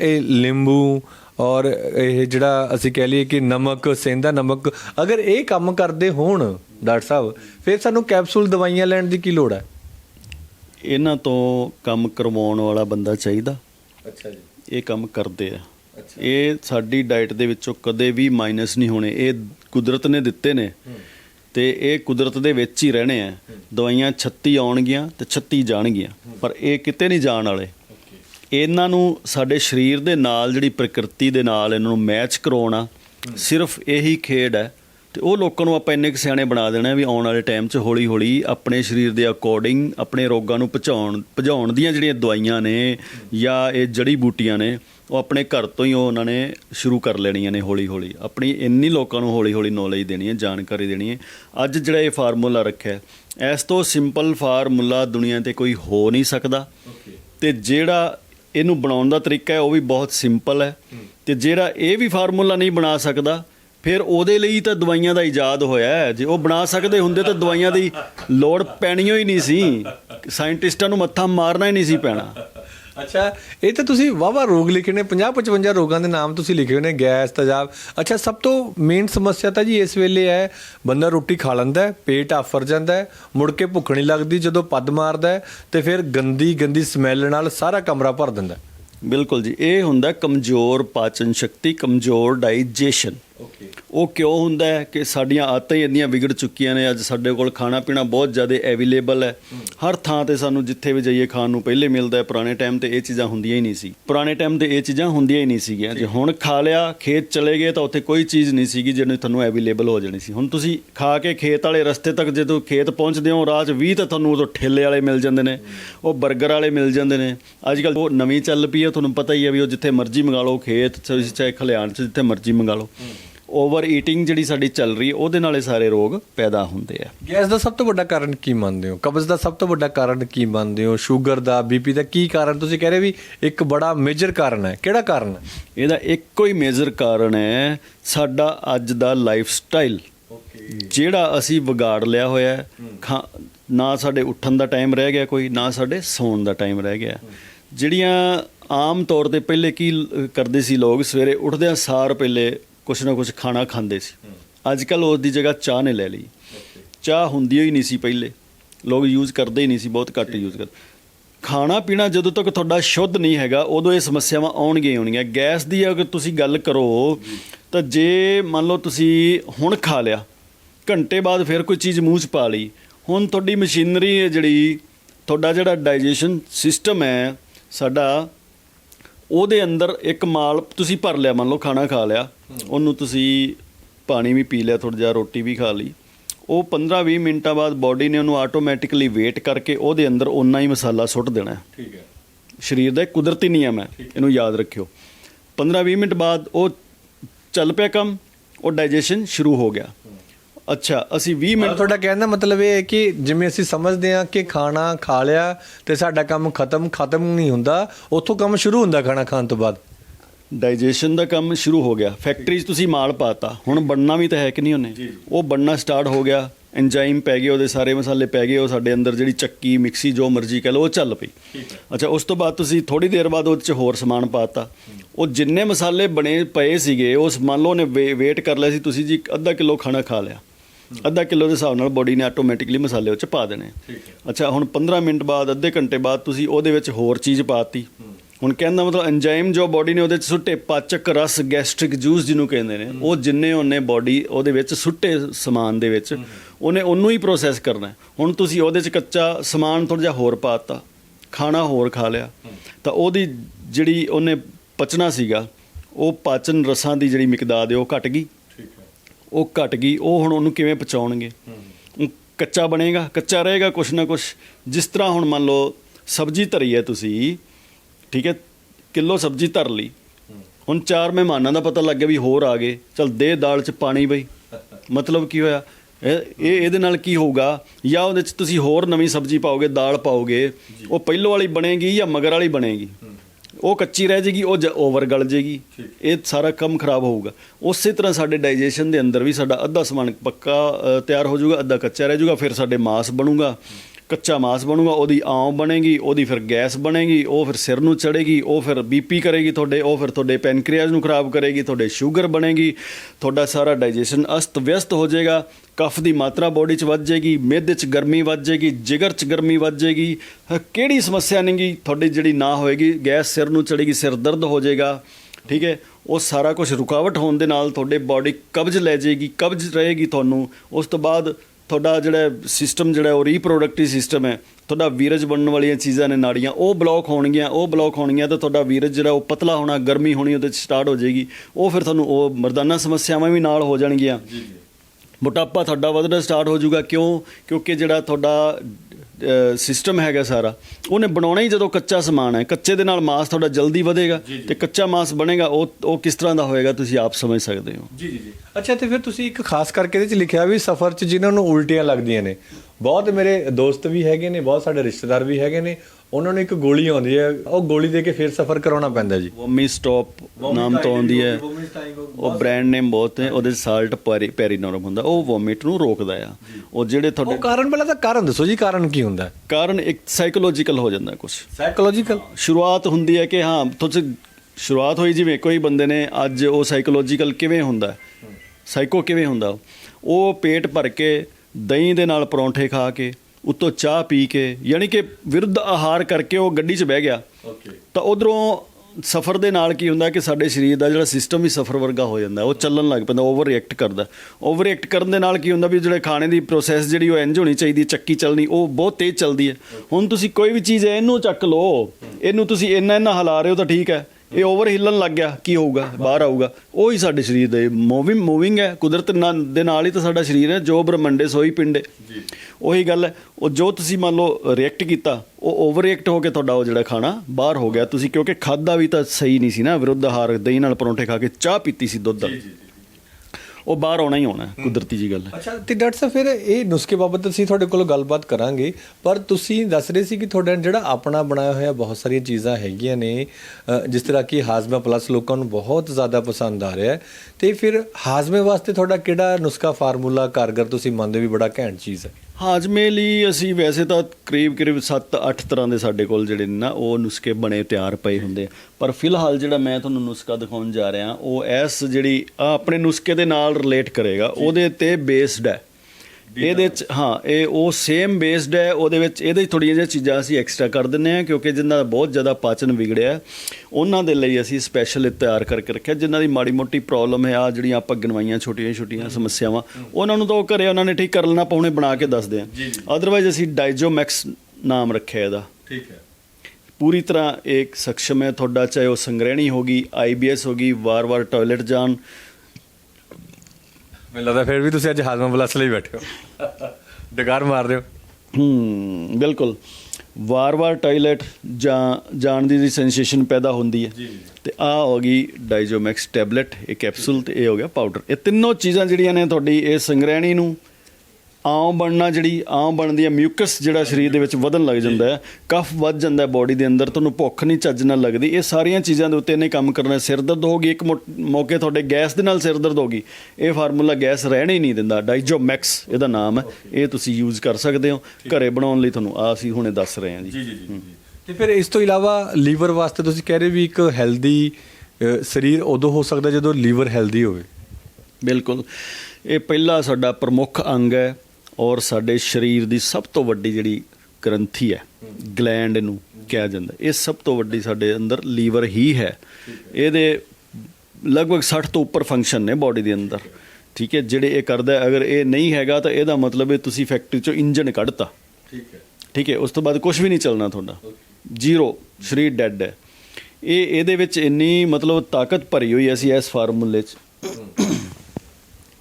ਇਹ ਲਿੰਬੂ ਔਰ ਇਹ ਜਿਹੜਾ ਅਸੀਂ ਕਹਿ ਲਈਏ ਕਿ ਨਮਕ ਸੇਂਦਾ ਨਮਕ, ਅਗਰ ਇਹ ਕੰਮ ਕਰਦੇ ਹੋਣ, ਡਾਕਟਰ ਸਾਹਿਬ, ਫਿਰ ਸਾਨੂੰ ਕੈਪਸੂਲ ਦਵਾਈਆਂ ਲੈਣ ਦੀ ਕੀ ਲੋੜ ਹੈ? ਇਹਨਾਂ ਤੋਂ ਕੰਮ ਕਰਵਾਉਣ ਵਾਲਾ ਬੰਦਾ ਚਾਹੀਦਾ। ਅੱਛਾ ਜੀ। ਇਹ ਕੰਮ ਕਰਦੇ ਆ। ਇਹ ਸਾਡੀ ਡਾਈਟ ਦੇ ਵਿੱਚੋਂ ਕਦੇ ਵੀ ਮਾਈਨਸ ਨਹੀਂ ਹੋਣੇ। ਇਹ ਕੁਦਰਤ ਨੇ ਦਿੱਤੇ ਨੇ। ਤੇ ਇਹ ਕੁਦਰਤ ਦੇ ਵਿੱਚ ਹੀ ਰਹਿਣੇ ਆ। ਦਵਾਈਆਂ 36 ਆਉਣਗੀਆਂ ਤੇ 36 ਜਾਣਗੀਆਂ। ਪਰ ਇਹ ਕਿਤੇ ਨਹੀਂ ਜਾਣ ਵਾਲੇ। ਇਹਨਾਂ ਨੂੰ ਸਾਡੇ ਸਰੀਰ ਦੇ ਨਾਲ ਜਿਹੜੀ ਪ੍ਰਕਿਰਤੀ ਦੇ ਨਾਲ ਇਹਨਾਂ ਨੂੰ ਮੈਚ ਕਰਾਉਣਾ ਸਿਰਫ ਇਹੀ ਖੇਡ ਹੈ ਤੇ ਉਹ ਲੋਕਾਂ ਨੂੰ ਆਪਾਂ ਇੰਨੇ ਕੁ ਸਿਆਣੇ ਬਣਾ ਦੇਣਾ ਵੀ ਆਉਣ ਵਾਲੇ ਟਾਈਮ 'ਚ ਹੌਲੀ ਹੌਲੀ ਆਪਣੇ ਸਰੀਰ ਦੇ ਅਕੋਰਡਿੰਗ ਆਪਣੇ ਰੋਗਾਂ ਨੂੰ ਪਹੁੰਚਾਉਣ ਭਜਾਉਣ ਦੀਆਂ ਜਿਹੜੀਆਂ ਦਵਾਈਆਂ ਨੇ ਜਾਂ ਇਹ ਜੜੀ ਬੂਟੀਆਂ ਨੇ ਉਹ ਆਪਣੇ ਘਰ ਤੋਂ ਹੀ ਉਹ ਉਹਨਾਂ ਨੇ ਸ਼ੁਰੂ ਕਰ ਲੈਣੀਆਂ ਨੇ ਹੌਲੀ ਹੌਲੀ ਆਪਣੀ ਇੰਨੀ ਲੋਕਾਂ ਨੂੰ ਹੌਲੀ ਹੌਲੀ ਨੌਲੇਜ ਦੇਣੀ ਹੈ ਜਾਣਕਾਰੀ ਦੇਣੀ ਹੈ। ਅੱਜ ਜਿਹੜਾ ਇਹ ਫਾਰਮੂਲਾ ਰੱਖਿਆ ਇਸ ਤੋਂ ਸਿੰਪਲ ਫਾਰਮੂਲਾ ਦੁਨੀਆ ਤੇ ਕੋਈ ਹੋ ਨਹੀਂ ਸਕਦਾ। ਤੇ ਜਿਹੜਾ ਇਹਨੂੰ ਬਣਾਉਣ ਦਾ ਤਰੀਕਾ ਹੈ ਉਹ ਵੀ ਬਹੁਤ ਸਿੰਪਲ ਹੈ। ਤੇ ਜਿਹੜਾ ਇਹ ਵੀ ਫਾਰਮੂਲਾ ਨਹੀਂ ਬਣਾ ਸਕਦਾ ਫਿਰ ਉਹਦੇ ਲਈ ਤਾਂ ਦਵਾਈਆਂ ਦਾ ਇਜਾਦ ਹੋਇਆ ਜੇ ਉਹ ਬਣਾ ਸਕਦੇ ਹੁੰਦੇ ਤਾਂ ਦਵਾਈਆਂ ਦੀ ਲੋੜ ਪੈਣੀਓ ਹੀ ਨਹੀਂ ਸੀ। ਸਾਇੰਟਿਸਟਾਂ ਨੂੰ ਮੱਥਾ ਮਾਰਨਾ ਹੀ ਨਹੀਂ ਸੀ ਪੈਣਾ। ਅੱਛਾ ਇਹ ਤਾਂ ਤੁਸੀਂ ਵਾਵਾ ਰੋਗ ਲਿਖੇ ਨੇ 50 55 ਰੋਗਾਂ ਦੇ ਨਾਮ ਤੁਸੀਂ ਲਿਖੇ ਹੋਏ ਨੇ ਗੈਸ ਤੇਜ਼ਾਬ। ਅੱਛਾ ਸਭ ਤੋਂ ਮੇਨ ਸਮੱਸਿਆ ਤਾਂ ਜੀ ਇਸ ਵੇਲੇ ਹੈ ਬੰਦਾ ਰੋਟੀ ਖਾ ਲੈਂਦਾ ਹੈ ਪੇਟ ਆਫਰ ਜਾਂਦਾ ਹੈ ਮੁੜ ਕੇ ਭੁੱਖ ਨਹੀਂ ਲੱਗਦੀ ਜਦੋਂ ਪੱਦ ਮਾਰਦਾ ਹੈ ਤੇ ਫਿਰ ਗੰਦੀ ਗੰਦੀ ਸਮੈਲ ਨਾਲ ਸਾਰਾ ਕਮਰਾ ਭਰ ਦਿੰਦਾ ਬਿਲਕੁਲ ਜੀ ਇਹ ਹੁੰਦਾ ਕਮਜ਼ੋਰ ਪਾਚਨ ਸ਼ਕਤੀ ਕਮਜ਼ੋਰ ਡਾਈਜੈਸ਼ਨ ਉਹ ਕਿਉਂ ਹੁੰਦਾ ਹੈ ਕਿ ਸਾਡੀਆਂ ਆਦਤਾਂ ਹੀ ਇੰਨੀਆਂ ਵਿਗੜ ਚੁੱਕੀਆਂ ਨੇ ਅੱਜ ਸਾਡੇ ਕੋਲ ਖਾਣਾ ਪੀਣਾ ਬਹੁਤ ਜ਼ਿਆਦਾ ਅਵੇਲੇਬਲ ਹੈ। ਹਰ ਥਾਂ ਤੇ ਸਾਨੂੰ ਜਿੱਥੇ ਵੀ ਜਾਈਏ ਖਾਣ ਨੂੰ ਪਹਿਲੇ ਮਿਲਦਾ ਹੈ ਪੁਰਾਣੇ ਟਾਈਮ ਤੇ ਇਹ ਚੀਜ਼ਾਂ ਹੁੰਦੀਆਂ ਹੀ ਨਹੀਂ ਸੀ। ਪੁਰਾਣੇ ਟਾਈਮ ਤੇ ਇਹ ਚੀਜ਼ਾਂ ਹੁੰਦੀਆਂ ਹੀ ਨਹੀਂ ਸੀਗੀਆਂ। ਜੇ ਹੁਣ ਖਾ ਲਿਆ ਖੇਤ ਚਲੇ ਗਏ ਤਾਂ ਉੱਥੇ ਕੋਈ ਚੀਜ਼ ਨਹੀਂ ਸੀਗੀ ਜਿਹੜੀ ਤੁਹਾਨੂੰ ਅਵੇਲੇਬਲ ਹੋ ਜਾਣੀ ਸੀ। ਹੁਣ ਤੁਸੀਂ ਖਾ ਕੇ ਖੇਤ ਵਾਲੇ ਰਸਤੇ ਤੱਕ ਜਦੋਂ ਖੇਤ ਪਹੁੰਚਦੇ ਹੋ ਰਾਹ 'ਚ 20 ਤਾਂ ਤੁਹਾਨੂੰ ਉਦੋਂ ਠੇਲੇ ਵਾਲੇ ਮਿਲ ਜਾਂਦੇ ਨੇ ਉਹ 버ਗਰ ਵਾਲੇ ਮਿਲ ਜਾਂਦੇ ਨੇ। ਅੱਜ ਕੱਲ ਉਹ ਨਵੀਂ ਚੱਲ ਪਈ ਹੈ ਤੁਹਾਨੂੰ ਪਤਾ ਹੀ ਹੈ ਵੀ ਉਹ ਜਿੱਥੇ ਮਰਜ਼ੀ ਮੰਗਾ ਲਓ ਖੇਤ ਚਾਹੇ ਖਲਿਆਣ 'ਚ ਜਿੱਥੇ ਮਰਜ਼ੀ ਮੰਗਾ ਲਓ। ਓਵਰ ਈਟਿੰਗ ਜਿਹੜੀ ਸਾਡੀ ਚੱਲ ਰਹੀ ਹੈ ਉਹਦੇ ਨਾਲ ਇਹ ਸਾਰੇ ਰੋਗ ਪੈਦਾ ਹੁੰਦੇ ਆ। ਗੈਸ ਦਾ ਸਭ ਤੋਂ ਵੱਡਾ ਕਾਰਨ ਕੀ ਮੰਨਦੇ ਹੋ? ਕਬਜ਼ ਦਾ ਸਭ ਤੋਂ ਵੱਡਾ ਕਾਰਨ ਕੀ ਮੰਨਦੇ ਹੋ? ਸ਼ੂਗਰ ਦਾ ਬੀਪੀ ਦਾ ਕੀ ਕਾਰਨ? ਤੁਸੀਂ ਕਹਿ ਰਹੇ ਵੀ ਇੱਕ ਬੜਾ ਮੇਜਰ ਕਾਰਨ ਹੈ। ਕਿਹੜਾ ਕਾਰਨ ਹੈ? ਇਹਦਾ ਇੱਕੋ ਹੀ ਮੇਜਰ ਕਾਰਨ ਹੈ ਸਾਡਾ ਅੱਜ ਦਾ ਲਾਈਫ ਸਟਾਈਲ ਜਿਹੜਾ ਅਸੀਂ ਵਿਗਾੜ ਲਿਆ ਹੋਇਆ ਨਾ ਸਾਡੇ ਉੱਠਣ ਦਾ ਟਾਈਮ ਰਹਿ ਗਿਆ ਕੋਈ ਨਾ ਸਾਡੇ ਸੌਣ ਦਾ ਟਾਈਮ ਰਹਿ ਗਿਆ। ਜਿਹੜੀਆਂ ਆਮ ਤੌਰ ਤੇ ਪਹਿਲੇ ਕੀ ਕਰਦੇ ਸੀ ਲੋਕ? ਸਵੇਰੇ ਉੱਠਦਿਆਂ ਸਾਰ ਪਹਿਲੇ ਕੁਛ ਨਾ ਕੁਛ ਖਾਣਾ ਖਾਂਦੇ ਸੀ। ਅੱਜ ਕੱਲ ਉਸ ਦੀ ਜਗ੍ਹਾ ਚਾਹ ਨੇ ਲੈ ਲਈ। ਚਾਹ ਹੁੰਦੀ ਹੀ ਨਹੀਂ ਸੀ ਪਹਿਲੇ। ਲੋਕ ਯੂਜ਼ ਕਰਦੇ ਹੀ ਨਹੀਂ ਸੀ, ਬਹੁਤ ਘੱਟ ਯੂਜ਼ ਕਰ ਖਾਣਾ ਪੀਣਾ ਜਦੋਂ ਤੱਕ ਤੁਹਾਡਾ ਸ਼ੁੱਧ ਨਹੀਂ ਹੈਗਾ, ਉਦੋਂ ਇਹ ਸਮੱਸਿਆਵਾਂ ਆਉਣਗੀਆਂ ਹੀ ਆਉਣਗੀਆਂ। ਗੈਸ ਦੀ ਅਗਰ ਤੁਸੀਂ ਗੱਲ ਕਰੋ, ਤਾਂ ਜੇ ਮੰਨ ਲਓ ਤੁਸੀਂ ਹੁਣ ਖਾ ਲਿਆ, ਘੰਟੇ ਬਾਅਦ ਫਿਰ ਕੋਈ ਚੀਜ਼ ਮੂੰਹ 'ਚ ਪਾ ਲਈ, ਹੁਣ ਤੁਹਾਡੀ ਮਸ਼ੀਨਰੀ ਹੈ ਜਿਹੜੀ, ਤੁਹਾਡਾ ਜਿਹੜਾ ਡਾਈਜੈਸ਼ਨ ਸਿਸਟਮ ਹੈ, ਸਾਡਾ, ਉਹਦੇ ਅੰਦਰ ਇੱਕ ਮਾਲ ਤੁਸੀਂ ਭਰ ਲਿਆ, ਮੰਨ ਲਓ ਖਾਣਾ ਖਾ ਲਿਆ। ਉਹਨੂੰ ਤੁਸੀਂ ਪਾਣੀ ਵੀ ਪੀ ਲਿਆ ਥੋੜਾ ਜਿਹਾ ਰੋਟੀ ਵੀ ਖਾ ਲਈ। ਉਹ 15-20 ਮਿੰਟਾਂ ਬਾਅਦ ਬਾਡੀ ਨੇ ਉਹਨੂੰ ਆਟੋਮੈਟਿਕਲੀ ਵੇਟ ਕਰਕੇ ਉਹਦੇ ਅੰਦਰ ਓਨਾ ਹੀ ਮਸਾਲਾ ਸੁੱਟ ਦੇਣਾ। ਹੈ ਠੀਕ ਹੈ। ਸਰੀਰ ਦਾ ਇੱਕ ਕੁਦਰਤੀ ਨਿਯਮ ਹੈ ਇਹਨੂੰ ਯਾਦ ਰੱਖਿਓ। 15-20 ਮਿੰਟ ਬਾਅਦ ਉਹ ਚੱਲ ਪਿਆ ਕੰਮ ਉਹ ਡਾਈਜੈਸ਼ਨ ਸ਼ੁਰੂ ਹੋ ਗਿਆ। ਅੱਛਾ ਅਸੀਂ 20 ਮਤਲਬ ਮਿੰਟ ਤੁਹਾਡਾ ਕਹਿਣ ਦਾ ਮਤਲਬ ਇਹ ਹੈ ਕਿ ਜਿਵੇਂ ਅਸੀਂ ਸਮਝਦੇ ਹਾਂ ਕਿ ਖਾਣਾ ਖਾ ਲਿਆ ਤੇ ਸਾਡਾ ਕੰਮ ਖਤਮ ਖਤਮ ਨਹੀਂ ਹੁੰਦਾ ਉੱਥੋਂ ਕੰਮ ਸ਼ੁਰੂ ਹੁੰਦਾ ਖਾਣਾ ਖਾਣ ਤੋਂ ਬਾਅਦ। ਡਾਈਜੈਸ਼ਨ ਦਾ ਕੰਮ ਸ਼ੁਰੂ ਹੋ ਗਿਆ। ਫੈਕਟਰੀ 'ਚ ਤੁਸੀਂ ਮਾਲ ਪਾਤਾ। ਹੁਣ ਬਣਨਾ ਵੀ ਤਾਂ ਹੈ ਕਿ ਨਹੀਂ ਉਹਨੇ? ਉਹ ਬਣਨਾ ਸਟਾਰਟ ਹੋ ਗਿਆ। ਐਂਜ਼ਾਈਮ ਪੈ ਗਏ ਉਹਦੇ ਸਾਰੇ ਮਸਾਲੇ ਪੈ ਗਏ ਉਹ ਸਾਡੇ ਅੰਦਰ ਜਿਹੜੀ ਚੱਕੀ ਮਿਕਸੀ ਜੋ ਮਰਜ਼ੀ ਕਹ ਲਓ ਉਹ ਚੱਲ ਪਈ। ਅੱਛਾ ਉਸ ਤੋਂ ਬਾਅਦ ਤੁਸੀਂ ਥੋੜੀ ਦੇਰ ਬਾਅਦ ਉਹਦੇ 'ਚ ਹੋਰ ਸਮਾਨ ਪਾਤਾ। ਉਹ ਜਿੰਨੇ ਮਸਾਲੇ ਬਣੇ ਪਏ ਸੀਗੇ ਉਸ ਮੰਨ ਲਓ ਨੇ ਵੇਟ ਕਰ ਲਿਆ ਸੀ ਤੁਸੀਂ ਜੀ ਅੱਧਾ ਕਿਲੋ ਖਾਣਾ ਖਾ ਲਿਆ। ਅੱਧਾ ਕਿਲੋ ਦੇ ਹਿਸਾਬ ਨਾਲ ਬੋਡੀ ਨੇ ਆਟੋਮੈਟਿਕਲੀ ਮਸਾਲੇ ਉਹ 'ਚ ਪਾ ਦੇਣੇ। ਅੱਛਾ ਹੁਣ 15 ਮਿੰਟ ਬਾਅਦ ਅੱਧੇ ਘੰਟੇ ਬਾਅਦ ਤੁਸੀਂ ਉਹਦੇ ਵਿੱਚ ਹੋਰ ਚੀਜ਼ ਪਾਤੀ। ਹੁਣ ਕਹਿਣ ਦਾ ਮਤਲਬ ਐਂਜ਼ਾਈਮ ਜੋ ਬੋਡੀ ਨੇ ਉਹਦੇ ਚ ਸੁੱਟੇ ਪਾਚਕ ਰਸ ਗੈਸਟ੍ਰਿਕ ਜੂਸ ਜਿਹਨੂੰ ਕਹਿੰਦੇ ਨੇ ਉਹ ਜਿੰਨੇ ਉਹਨੇ ਬੋਡੀ ਉਹਦੇ ਵਿੱਚ ਸੁੱਟੇ ਸਮਾਨ ਦੇ ਵਿੱਚ ਉਹਨੇ ਉਹਨੂੰ ਹੀ ਪ੍ਰੋਸੈਸ ਕਰਨਾ। ਹੁਣ ਤੁਸੀਂ ਉਹਦੇ ਚ ਕੱਚਾ ਸਮਾਨ ਥੋੜਾ ਜਿਹਾ ਹੋਰ ਪਾਤਾ ਖਾਣਾ ਹੋਰ ਖਾ ਲਿਆ ਤਾਂ ਉਹਦੀ ਜਿਹੜੀ ਉਹਨੇ ਪਚਣਾ ਸੀਗਾ ਉਹ ਪਾਚਨ ਰਸਾਂ ਦੀ ਜਿਹੜੀ ਮਿਕਦਾਰ ਹੈ ਉਹ ਘਟ ਗਈ। ਉਹ ਘਟ ਗਈ ਉਹ ਹੁਣ ਉਹਨੂੰ ਕਿਵੇਂ ਪਚਾਉਣਗੇ? ਕੱਚਾ ਬਣੇਗਾ ਕੱਚਾ ਰਹੇਗਾ ਕੁਛ ਨਾ ਕੁਛ। ਜਿਸ ਤਰ੍ਹਾਂ ਹੁਣ ਮੰਨ ਲਓ ਸਬਜ਼ੀ ਧਰੀ ਹੈ ਤੁਸੀਂ ਠੀਕ ਹੈ ਕਿਲੋ ਸਬਜ਼ੀ ਧਰ ਲਈ। ਹੁਣ ਚਾਰ ਮਹਿਮਾਨਾਂ ਦਾ ਪਤਾ ਲੱਗ ਗਿਆ ਵੀ ਹੋਰ ਆ ਗਏ। ਚਲ ਦੇ ਦਾਲ ਚ ਪਾਣੀ ਬਈ। ਮਤਲਬ ਕੀ ਹੋਇਆ? ਇਹ ਇਹ- ਇਹਦੇ ਨਾਲ ਕੀ ਹੋਊਗਾ? ਜਾਂ ਉਹਦੇ ਚ ਤੁਸੀਂ ਹੋਰ ਨਵੀਂ ਸਬਜ਼ੀ ਪਾਓਗੇ ਦਾਲ ਪਾਓਗੇ ਉਹ ਪਹਿਲੋਂ ਵਾਲੀ ਬਣੇਗੀ ਜਾਂ ਮਗਰ ਵਾਲੀ ਬਣੇਗੀ? ਉਹ ਕੱਚੀ ਰਹਿ ਜਾਏਗੀ ਉਹ ਓਵਰ ਗਲ ਜਾਏਗੀ ਇਹ ਸਾਰਾ ਕੰਮ ਖਰਾਬ ਹੋਊਗਾ। ਉਸੇ ਤਰ੍ਹਾਂ ਸਾਡੇ ਡਾਈਜੈਸ਼ਨ ਦੇ ਅੰਦਰ ਵੀ ਸਾਡਾ ਅੱਧਾ ਸਮਾਨ ਪੱਕਾ ਤਿਆਰ ਹੋ ਜਾਊਗਾ ਅੱਧਾ ਕੱਚਾ ਰਹਿ ਜਾਊਗਾ ਫਿਰ ਸਾਡੇ ਮਾਸ ਬਣੂਗਾ। ਕੱਚਾ ਮਾਸ ਬਣੂਗਾ, ਉਹਦੀ ਆਉਂ ਬਣੇਗੀ, ਉਹਦੀ ਫਿਰ ਗੈਸ ਬਣੇਗੀ, ਉਹ ਫਿਰ ਸਿਰ ਨੂੰ ਚੜੇਗੀ ਉਹ ਫਿਰ ਬੀਪੀ ਕਰੇਗੀ ਤੁਹਾਡੇ, ਉਹ ਫਿਰ ਤੁਹਾਡੇ ਪੈਨਕ੍ਰੀਆਸ ਨੂੰ ਖਰਾਬ ਕਰੇਗੀ, ਤੁਹਾਡੇ ਸ਼ੂਗਰ ਬਣੇਗੀ, ਤੁਹਾਡਾ ਸਾਰਾ ਡਾਈਜੈਸ਼ਨ ਅਸਤ ਵਿਅਸਤ ਹੋ ਜਾਏਗਾ, ਕਫ ਦੀ ਮਾਤਰਾ ਬੋਡੀ 'ਚ ਵੱਧ ਜਾਏਗੀ ਮਿਹਦੇ 'ਚ ਗਰਮੀ ਵੱਧ ਜਾਏਗੀ, ਜਿਗਰ 'ਚ ਗਰਮੀ ਵੱਧ ਜਾਏਗੀ ਕਿਹੜੀ ਸਮੱਸਿਆ ਨਹੀਂਗੀ ਤੁਹਾਡੀ ਜਿਹੜੀ ਨਾ ਹੋਏਗੀ, ਗੈਸ ਸਿਰ ਨੂੰ ਚੜੇਗੀ ਸਿਰ ਦਰਦ ਹੋ ਜਾਏਗਾ, ਠੀਕ ਹੈ? ਉਹ ਸਾਰਾ ਕੁਝ ਰੁਕਾਵਟ ਹੋਣ ਦੇ ਨਾਲ ਤੁਹਾਡੇ ਬਾਡੀ ਕਬਜ਼ ਲੈ ਜਾਏਗੀ, ਕਬਜ਼ ਰਹੇਗੀ ਤੁਹਾਨੂੰ, ਉਸ ਤੋਂ ਬਾਅਦ ਤੁਹਾਡਾ ਜਿਹੜਾ ਸਿਸਟਮ ਜਿਹੜਾ ਉਹ ਰੀਪਰੋਡਕਟਿਵ ਸਿਸਟਮ ਹੈ ਤੁਹਾਡਾ ਵੀਰਜ ਬਣਨ ਵਾਲੀਆਂ ਚੀਜ਼ਾਂ ਨੇ ਨਾੜੀਆਂ ਉਹ ਬਲੌਕ ਹੋਣਗੀਆਂ ਉਹ ਬਲੌਕ ਹੋਣਗੀਆਂ ਤਾਂ ਤੁਹਾਡਾ ਵੀਰਜ ਜਿਹੜਾ ਉਹ ਪਤਲਾ ਹੋਣਾ ਗਰਮੀ ਹੋਣੀ ਉਹਦੇ ਚ ਸਟਾਰਟ ਹੋ ਜਾਏਗੀ। ਉਹ ਫਿਰ ਤੁਹਾਨੂੰ ਉਹ ਮਰਦਾਨਾ ਸਮੱਸਿਆਵਾਂ ਵੀ ਨਾਲ ਹੋ ਜਾਣਗੀਆਂ। ਮੋਟਾਪਾ ਤੁਹਾਡਾ ਵਧਣਾ ਸਟਾਰਟ ਹੋ ਜਾਊਗਾ। ਕਿਉਂ? ਕਿਉਂਕਿ ਜਿਹੜਾ ਤੁਹਾਡਾ ਸਿਸਟਮ ਹੈਗਾ ਸਾਰਾ। ਉਹਨੇ ਬਣਾਉਣਾ ਹੀ ਜਦੋਂ ਕੱਚਾ ਸਮਾਨ ਹੈ। ਕੱਚੇ ਦੇ ਨਾਲ ਮਾਸ ਤੁਹਾਡਾ ਜਲਦੀ ਵਧੇਗਾ ਤੇ ਕੱਚਾ ਮਾਸ ਬਣੇਗਾ ਉਹ ਉਹ ਕਿਸ ਤਰ੍ਹਾਂ ਦਾ ਹੋਏਗਾ ਤੁਸੀਂ ਆਪ ਸਮਝ ਸਕਦੇ ਹੋ। ਜੀ ਜੀ ਜੀ। ਅੱਛਾ ਤੇ ਫਿਰ ਤੁਸੀਂ ਇੱਕ ਖਾਸ ਕਰਕੇ ਇਹਦੇ ਚ ਲਿਖਿਆ ਵੀ ਸਫ਼ਰ ਚ ਜਿਨ੍ਹਾਂ ਨੂੰ ਉਲਟੀਆਂ ਲੱਗਦੀਆਂ ਨੇ। ਬਹੁਤ ਮੇਰੇ ਦੋਸਤ ਵੀ ਹੈਗੇ ਨੇ ਬਹੁਤ ਸਾਡੇ ਰਿਸ਼ਤੇਦਾਰ ਵੀ ਹੈਗੇ ਨੇ। ਉਹਨਾਂ ਨੂੰ ਇੱਕ ਗੋਲੀ ਆਉਂਦੀ ਹੈ ਉਹ ਗੋਲੀ ਦੇ ਕੇ ਫਿਰ ਸਫ਼ਰ ਕਰਾਉਣਾ ਪੈਂਦਾ ਜੀ। ਵੋਮੀ ਸਟਾਪ ਨਾਮ ਤੋਂ ਆਉਂਦੀ ਹੈ। ਉਹ ਬ੍ਰਾਂਡ ਨੇਮ ਬਹੁਤ ਹੈ ਉਹਦੇ ਸਾਲਟ ਪੈਰੀਨੋਰਮ ਹੁੰਦਾ ਉਹ ਵੋਮਿਟ ਨੂੰ ਰੋਕਦਾ ਆ। ਉਹ ਜਿਹੜੇ ਉਹ ਤੁਹਾਡੇ ਕਾਰਨ ਪਹਿਲਾਂ ਤਾਂ ਕਾਰਨ ਦੱਸੋ ਜੀ ਕਾਰਨ ਕੀ ਹੁੰਦਾ? ਕਾਰਨ ਇੱਕ ਸਾਈਕੋਲੋਜੀਕਲ ਹੋ ਜਾਂਦਾ ਕੁਝ ਸਾਈਕੋਲੋਜੀਕਲ ਸ਼ੁਰੂਆਤ ਹੁੰਦੀ ਹੈ ਕਿ ਹਾਂ ਤੁਸੀਂ ਸ਼ੁਰੂਆਤ ਹੋਈ ਜਿਵੇਂ ਕੋਈ ਬੰਦੇ ਨੇ ਅੱਜ ਉਹ ਸਾਈਕੋਲੋਜੀਕਲ ਕਿਵੇਂ ਹੁੰਦਾ? ਸਾਈਕੋ ਕਿਵੇਂ ਹੁੰਦਾ ਉਹ ਪੇਟ ਭਰ ਕੇ ਦਹੀਂ ਦੇ ਨਾਲ ਪਰੌਂਠੇ ਖਾ ਕੇ ਉੱਤੋਂ ਚਾਹ ਪੀ ਕੇ ਯਾਨੀ ਕਿ ਵਿਰੁੱਧ ਆਹਾਰ ਕਰਕੇ ਉਹ ਗੱਡੀ 'ਚ ਬਹਿ ਗਿਆ। ਓਕੇ ਤਾਂ ਉਧਰੋਂ ਸਫਰ ਦੇ ਨਾਲ ਕੀ ਹੁੰਦਾ ਕਿ ਸਾਡੇ ਸਰੀਰ ਦਾ ਜਿਹੜਾ ਸਿਸਟਮ ਵੀ ਸਫਰ ਵਰਗਾ ਹੋ ਜਾਂਦਾ ਉਹ ਚੱਲਣ ਲੱਗ ਪੈਂਦਾ ਓਵਰ ਰਿਐਕਟ ਕਰਦਾ। ਓਵਰ ਰਿਐਕਟ ਕਰਨ ਦੇ ਨਾਲ ਕੀ ਹੁੰਦਾ ਵੀ ਜਿਹੜੇ ਖਾਣੇ ਦੀ ਪ੍ਰੋਸੈਸ ਜਿਹੜੀ ਉਹ ਇੰਜ ਹੋਣੀ ਚਾਹੀਦੀ ਹੈ, ਚੱਕੀ ਚੱਲਣੀ ਉਹ ਬਹੁਤ ਤੇਜ਼ ਚੱਲਦੀ ਹੈ। ਹੁਣ ਤੁਸੀਂ ਕੋਈ ਵੀ ਚੀਜ਼ ਹੈ ਇਹਨੂੰ ਚੱਕ ਲਓ ਇਹਨੂੰ ਤੁਸੀਂ ਇੰਨਾ ਇੰਨਾ ਹਿਲਾ ਰਹੇ ਹੋ ਤਾਂ ਠੀਕ ਹੈ। ਇਹ ਓਵਰ ਹਿੱਲਣ ਲੱਗ ਗਿਆ ਕੀ ਹੋਊਗਾ? ਬਾਹਰ ਆਊਗਾ। ਉਹ ਹੀ ਸਾਡੇ ਸਰੀਰ ਦੇ ਮੂਵਿੰਗ ਮੂਵਿੰਗ ਹੈ ਕੁਦਰਤ ਨਾਲ- ਦੇ ਨਾਲ ਹੀ ਤਾਂ ਸਾਡਾ ਸਰੀਰ ਹੈ ਜੋ ਬ੍ਰਹਮੰਡੇ ਸੋਈ ਪਿੰਡੇ ਉਹੀ ਗੱਲ ਹੈ ਉਹ ਜੋ ਤੁਸੀਂ ਮੰਨ ਲਓ ਰਿਐਕਟ ਕੀਤਾ ਉਹ ਓਵਰ ਰਿਐਕਟ ਹੋ ਕੇ ਤੁਹਾਡਾ ਉਹ ਜਿਹੜਾ ਖਾਣਾ ਬਾਹਰ ਹੋ ਗਿਆ। ਤੁਸੀਂ ਕਿਉਂਕਿ ਖਾਦਾ ਵੀ ਤਾਂ ਸਹੀ ਨਹੀਂ ਸੀ ਨਾ ਵਿਰੁੱਧ ਆਹਾਰ ਦਹੀਂ ਨਾਲ ਪਰੌਂਠੇ ਖਾ ਕੇ ਚਾਹ ਪੀਤੀ ਸੀ ਦੁੱਧ। ਨਾਲ ਉਹ ਬਾਹਰ ਆਉਣਾ ਹੀ ਆਉਣਾ, ਕੁਦਰਤੀ ਜੀ ਗੱਲ ਹੈ। ਅੱਛਾ, ਤੇ ਡਾਕਟਰ ਸਾਹਿਬ, ਫਿਰ ਇਹ ਨੁਸਖੇ ਬਾਬਤ ਅਸੀਂ ਤੁਹਾਡੇ ਕੋਲ ਗੱਲਬਾਤ ਕਰਾਂਗੇ, ਪਰ ਤੁਸੀਂ ਦੱਸ ਰਹੇ ਸੀ ਕਿ ਤੁਹਾਡਾ ਜਿਹੜਾ ਆਪਣਾ ਬਣਾਇਆ ਹੋਇਆ ਬਹੁਤ ਸਾਰੀਆਂ ਚੀਜ਼ਾਂ ਹੈਗੀਆਂ ਨੇ ਜਿਸ ਤਰ੍ਹਾਂ ਕਿ ਹਾਜ਼ਮਾ ਪਲੱਸ ਲੋਕਾਂ ਨੂੰ ਬਹੁਤ ਜ਼ਿਆਦਾ ਪਸੰਦ ਆ ਰਿਹਾ ਹੈ। ਤੇ ਫਿਰ ਹਾਜ਼ਮੇ ਵਾਸਤੇ ਤੁਹਾਡਾ ਕਿਹੜਾ ਨੁਸਖਾ ਫਾਰਮੂਲਾ ਕਾਰਗਰ ਤੁਸੀਂ ਮੰਨਦੇ ਹੋ ਵੀ ਬੜਾ ਘੈਂਟ ਚੀਜ਼ ਹੈ? ਹਾਜ਼ਮੇ ਲਈ ਅਸੀਂ ਵੈਸੇ ਤਾਂ ਕਰੀਬ ਕਰੀਬ 7-8 ਤਰ੍ਹਾਂ ਦੇ ਸਾਡੇ ਕੋਲ ਜਿਹੜੇ ਨੇ ਨਾ ਉਹ ਨੁਸਖੇ ਬਣੇ ਤਿਆਰ ਪਏ ਹੁੰਦੇ ਆ। ਪਰ ਫਿਲਹਾਲ ਜਿਹੜਾ ਮੈਂ ਤੁਹਾਨੂੰ ਨੁਸਖਾ ਦਿਖਾਉਣ ਜਾ ਰਿਹਾ ਉਹ ਐਸ ਜਿਹੜੀ ਆਪਣੇ ਨੁਸਖੇ ਦੇ ਨਾਲ ਰਿਲੇਟ ਕਰੇਗਾ ਉਹਦੇ ਤੇ ਬੇਸਡ ਹੈ। ਇਹਦੇ ਚ ਹਾਂ ਇਹ ਉਹ ਸੇਮ ਬੇਸਡ ਹੈ ਉਹਦੇ ਵਿੱਚ ਇਹਦੇ ਥੋੜੀਆਂ ਜਿਹੀਆਂ ਚੀਜ਼ਾਂ ਅਸੀਂ ਐਕਸਟਰਾ ਕਰ ਦਿੰਨੇ ਆ ਕਿਉਂਕਿ ਜਿਨ੍ਹਾਂ ਦਾ ਬਹੁਤ ਜ਼ਿਆਦਾ ਪਾਚਨ ਵਿਗੜਿਆ ਉਹਨਾਂ ਦੇ ਲਈ ਅਸੀਂ ਸਪੈਸ਼ਲ ਤਿਆਰ ਕਰਕੇ ਰੱਖਿਆ ਜਿਨ੍ਹਾਂ ਦੀ ਮਾੜੀ ਮੋਟੀ ਪ੍ਰੋਬਲਮ ਹੈ ਆ ਜਿਹੜੀਆਂ ਆਪਾਂ ਗਿਣਵਾਈਆਂ ਛੋਟੀਆਂ ਛੋਟੀਆਂ ਸਮੱਸਿਆਵਾਂ ਉਹਨਾਂ ਨੂੰ ਤਾਂ ਉਹ ਘਰੇ ਉਹਨਾਂ ਨੇ ਠੀਕ ਕਰ ਲੈਣਾ ਪਾਉਣੇ ਬਣਾ ਕੇ ਦੱਸਦੇ ਆ ਅਦਰਵਾਈਜ਼ ਅਸੀਂ ਡਾਈਜੋਮੈਕਸ ਨਾਮ ਰੱਖਿਆ ਇਹਦਾ। ਠੀਕ ਹੈ। ਪੂਰੀ ਤਰ੍ਹਾਂ ਇੱਕ ਸક્ષਮ ਹੈ ਤੁਹਾਡਾ ਚਾਹੇ ਉਹ ਸੰਗ੍ਰਹਿਣੀ ਹੋਗੀ ਆਈਬੀਐਸ ਹੋਗੀ ਵਾਰ-ਵਾਰ ਟਾਇਲਟ ਜਾਣ ਮੈਨੂੰ ਲੱਗਦਾ ਫਿਰ ਵੀ ਤੁਸੀਂ ਅੱਜ ਹਾਜ਼ਮਾ ਪਲੱਸ ਲਈ ਬੈਠੇ ਹੋ। ਡਕਾਰ ਮਾਰ ਰਹੇ ਹੋ। ਹੂੰ ਬਿਲਕੁਲ। ਵਾਰ-ਵਾਰ ਟਾਇਲਟ ਜਾਂ ਜਾਣ ਦੀ ਦੀ ਸੈਂਸੇਸ਼ਨ ਪੈਦਾ ਹੁੰਦੀ ਹੈ। ਤੇ ਆ ਹੋ ਗਈ ਡਾਈਜੋਮੈਕਸ ਟੈਬਲੇਟ ਇਹ ਕੈਪਸੂਲ ਤੇ ਇਹ ਹੋ ਗਿਆ ਪਾਊਡਰ। ਇਹ ਤਿੰਨੋਂ ਚੀਜ਼ਾਂ ਜਿਹੜੀਆਂ ਨੇ ਤੁਹਾਡੀ ਇਹ ਸੰਗ੍ਰਹਿਣੀ ਨੂੰ ਆਉਂ ਬਣਨਾ ਜਿਹੜੀ ਆਉਂ ਬਣਦੀ ਹੈ ਮਿਊਕਸ ਜਿਹੜਾ ਸਰੀਰ ਦੇ ਵਿੱਚ ਵਧਣ ਲੱਗ ਜਾਂਦਾ ਹੈ ਕਫ ਵੱਧ ਜਾਂਦਾ ਹੈ ਬਾਡੀ ਦੇ ਅੰਦਰ ਤੁਹਾਨੂੰ ਭੁੱਖ ਨਹੀਂ ਚੱਜ ਨਾਲ ਲੱਗਦੀ। ਇਹ ਸਾਰੀਆਂ ਚੀਜ਼ਾਂ ਦੇ ਉੱਤੇ ਇਹਨੇ ਕੰਮ ਕਰਨਾ ਹੈ। ਸਿਰ ਦਰਦ ਹੋਗੀ ਇੱਕ ਮੋ- ਮੌਕੇ ਤੁਹਾਡੇ ਗੈਸ ਦੇ ਨਾਲ ਸਿਰ ਦਰਦ ਹੋਗੀ ਇਹ ਫਾਰਮੂਲਾ ਗੈਸ ਰਹਿਣ ਹੀ ਨਹੀਂ ਦਿੰਦਾ। ਡਾਈਜੋਮੈਕਸ ਇਹਦਾ ਨਾਮ ਹੈ। ਇਹ ਤੁਸੀਂ ਯੂਜ਼ ਕਰ ਸਕਦੇ ਹੋ। ਘਰੇ ਬਣਾਉਣ ਲਈ ਤੁਹਾਨੂੰ ਆ ਅਸੀਂ ਹੁਣੇ ਦੱਸ ਰਹੇ ਹਾਂ ਜੀ। ਜੀ ਜੀ ਜੀ ਤੇ ਫਿਰ ਇਸ ਤੋਂ ਇਲਾਵਾ ਲੀਵਰ ਵਾਸਤੇ ਤੁਸੀਂ ਕਹਿ ਰਹੇ ਵੀ ਇੱਕ ਹੈਲਦੀ ਸਰੀਰ ਉਦੋਂ ਹੋ ਸਕਦਾ ਜਦੋਂ ਲੀਵਰ ਹੈਲਦੀ ਹੋਵੇ। ਬਿਲਕੁਲ। ਇਹ ਪਹਿਲਾ ਸਾਡਾ ਪ੍ਰਮੁੱਖ ਅੰਗ ਹੈ। ਔਰ ਸਾਡੇ ਸਰੀਰ ਦੀ ਸਭ ਤੋਂ ਵੱਡੀ ਜਿਹੜੀ ਗ੍ਰੰਥੀ ਹੈ ਗਲੈਂਡ ਨੂੰ ਕਿਹਾ ਜਾਂਦਾ। ਇਹ ਸਭ ਤੋਂ ਵੱਡੀ ਸਾਡੇ ਅੰਦਰ ਲੀਵਰ ਹੀ ਹੈ। ਇਹਦੇ ਲਗਭਗ 60 ਤੋਂ ਉੱਪਰ ਫੰਕਸ਼ਨ ਨੇ ਬਾਡੀ ਦੇ ਅੰਦਰ। ਠੀਕ ਹੈ ਜਿਹੜੇ ਇਹ ਕਰਦਾ ਅਗਰ ਇਹ ਨਹੀਂ ਹੈਗਾ ਤਾਂ ਇਹਦਾ ਮਤਲਬ ਹੈ ਤੁਸੀਂ ਫੈਕਟਰੀ ਚੋਂ ਇੰਜਨ ਕੱਢਤਾ। ਠੀਕ ਹੈ। ਠੀਕ ਹੈ ਉਸ ਤੋਂ ਬਾਅਦ ਕੁਝ ਵੀ ਨਹੀਂ ਚੱਲਣਾ ਤੁਹਾਡਾ। ਜ਼ੀਰੋ ਸਰੀਰ ਡੈੱਡ ਹੈ। ਇਹ ਇਹਦੇ ਵਿੱਚ ਇੰਨੀ ਮਤਲਬ ਤਾਕਤ ਭਰੀ ਹੋਈ ਹੈ ਅਸੀਂ ਇਸ ਫਾਰਮੂਲੇ 'ਚ।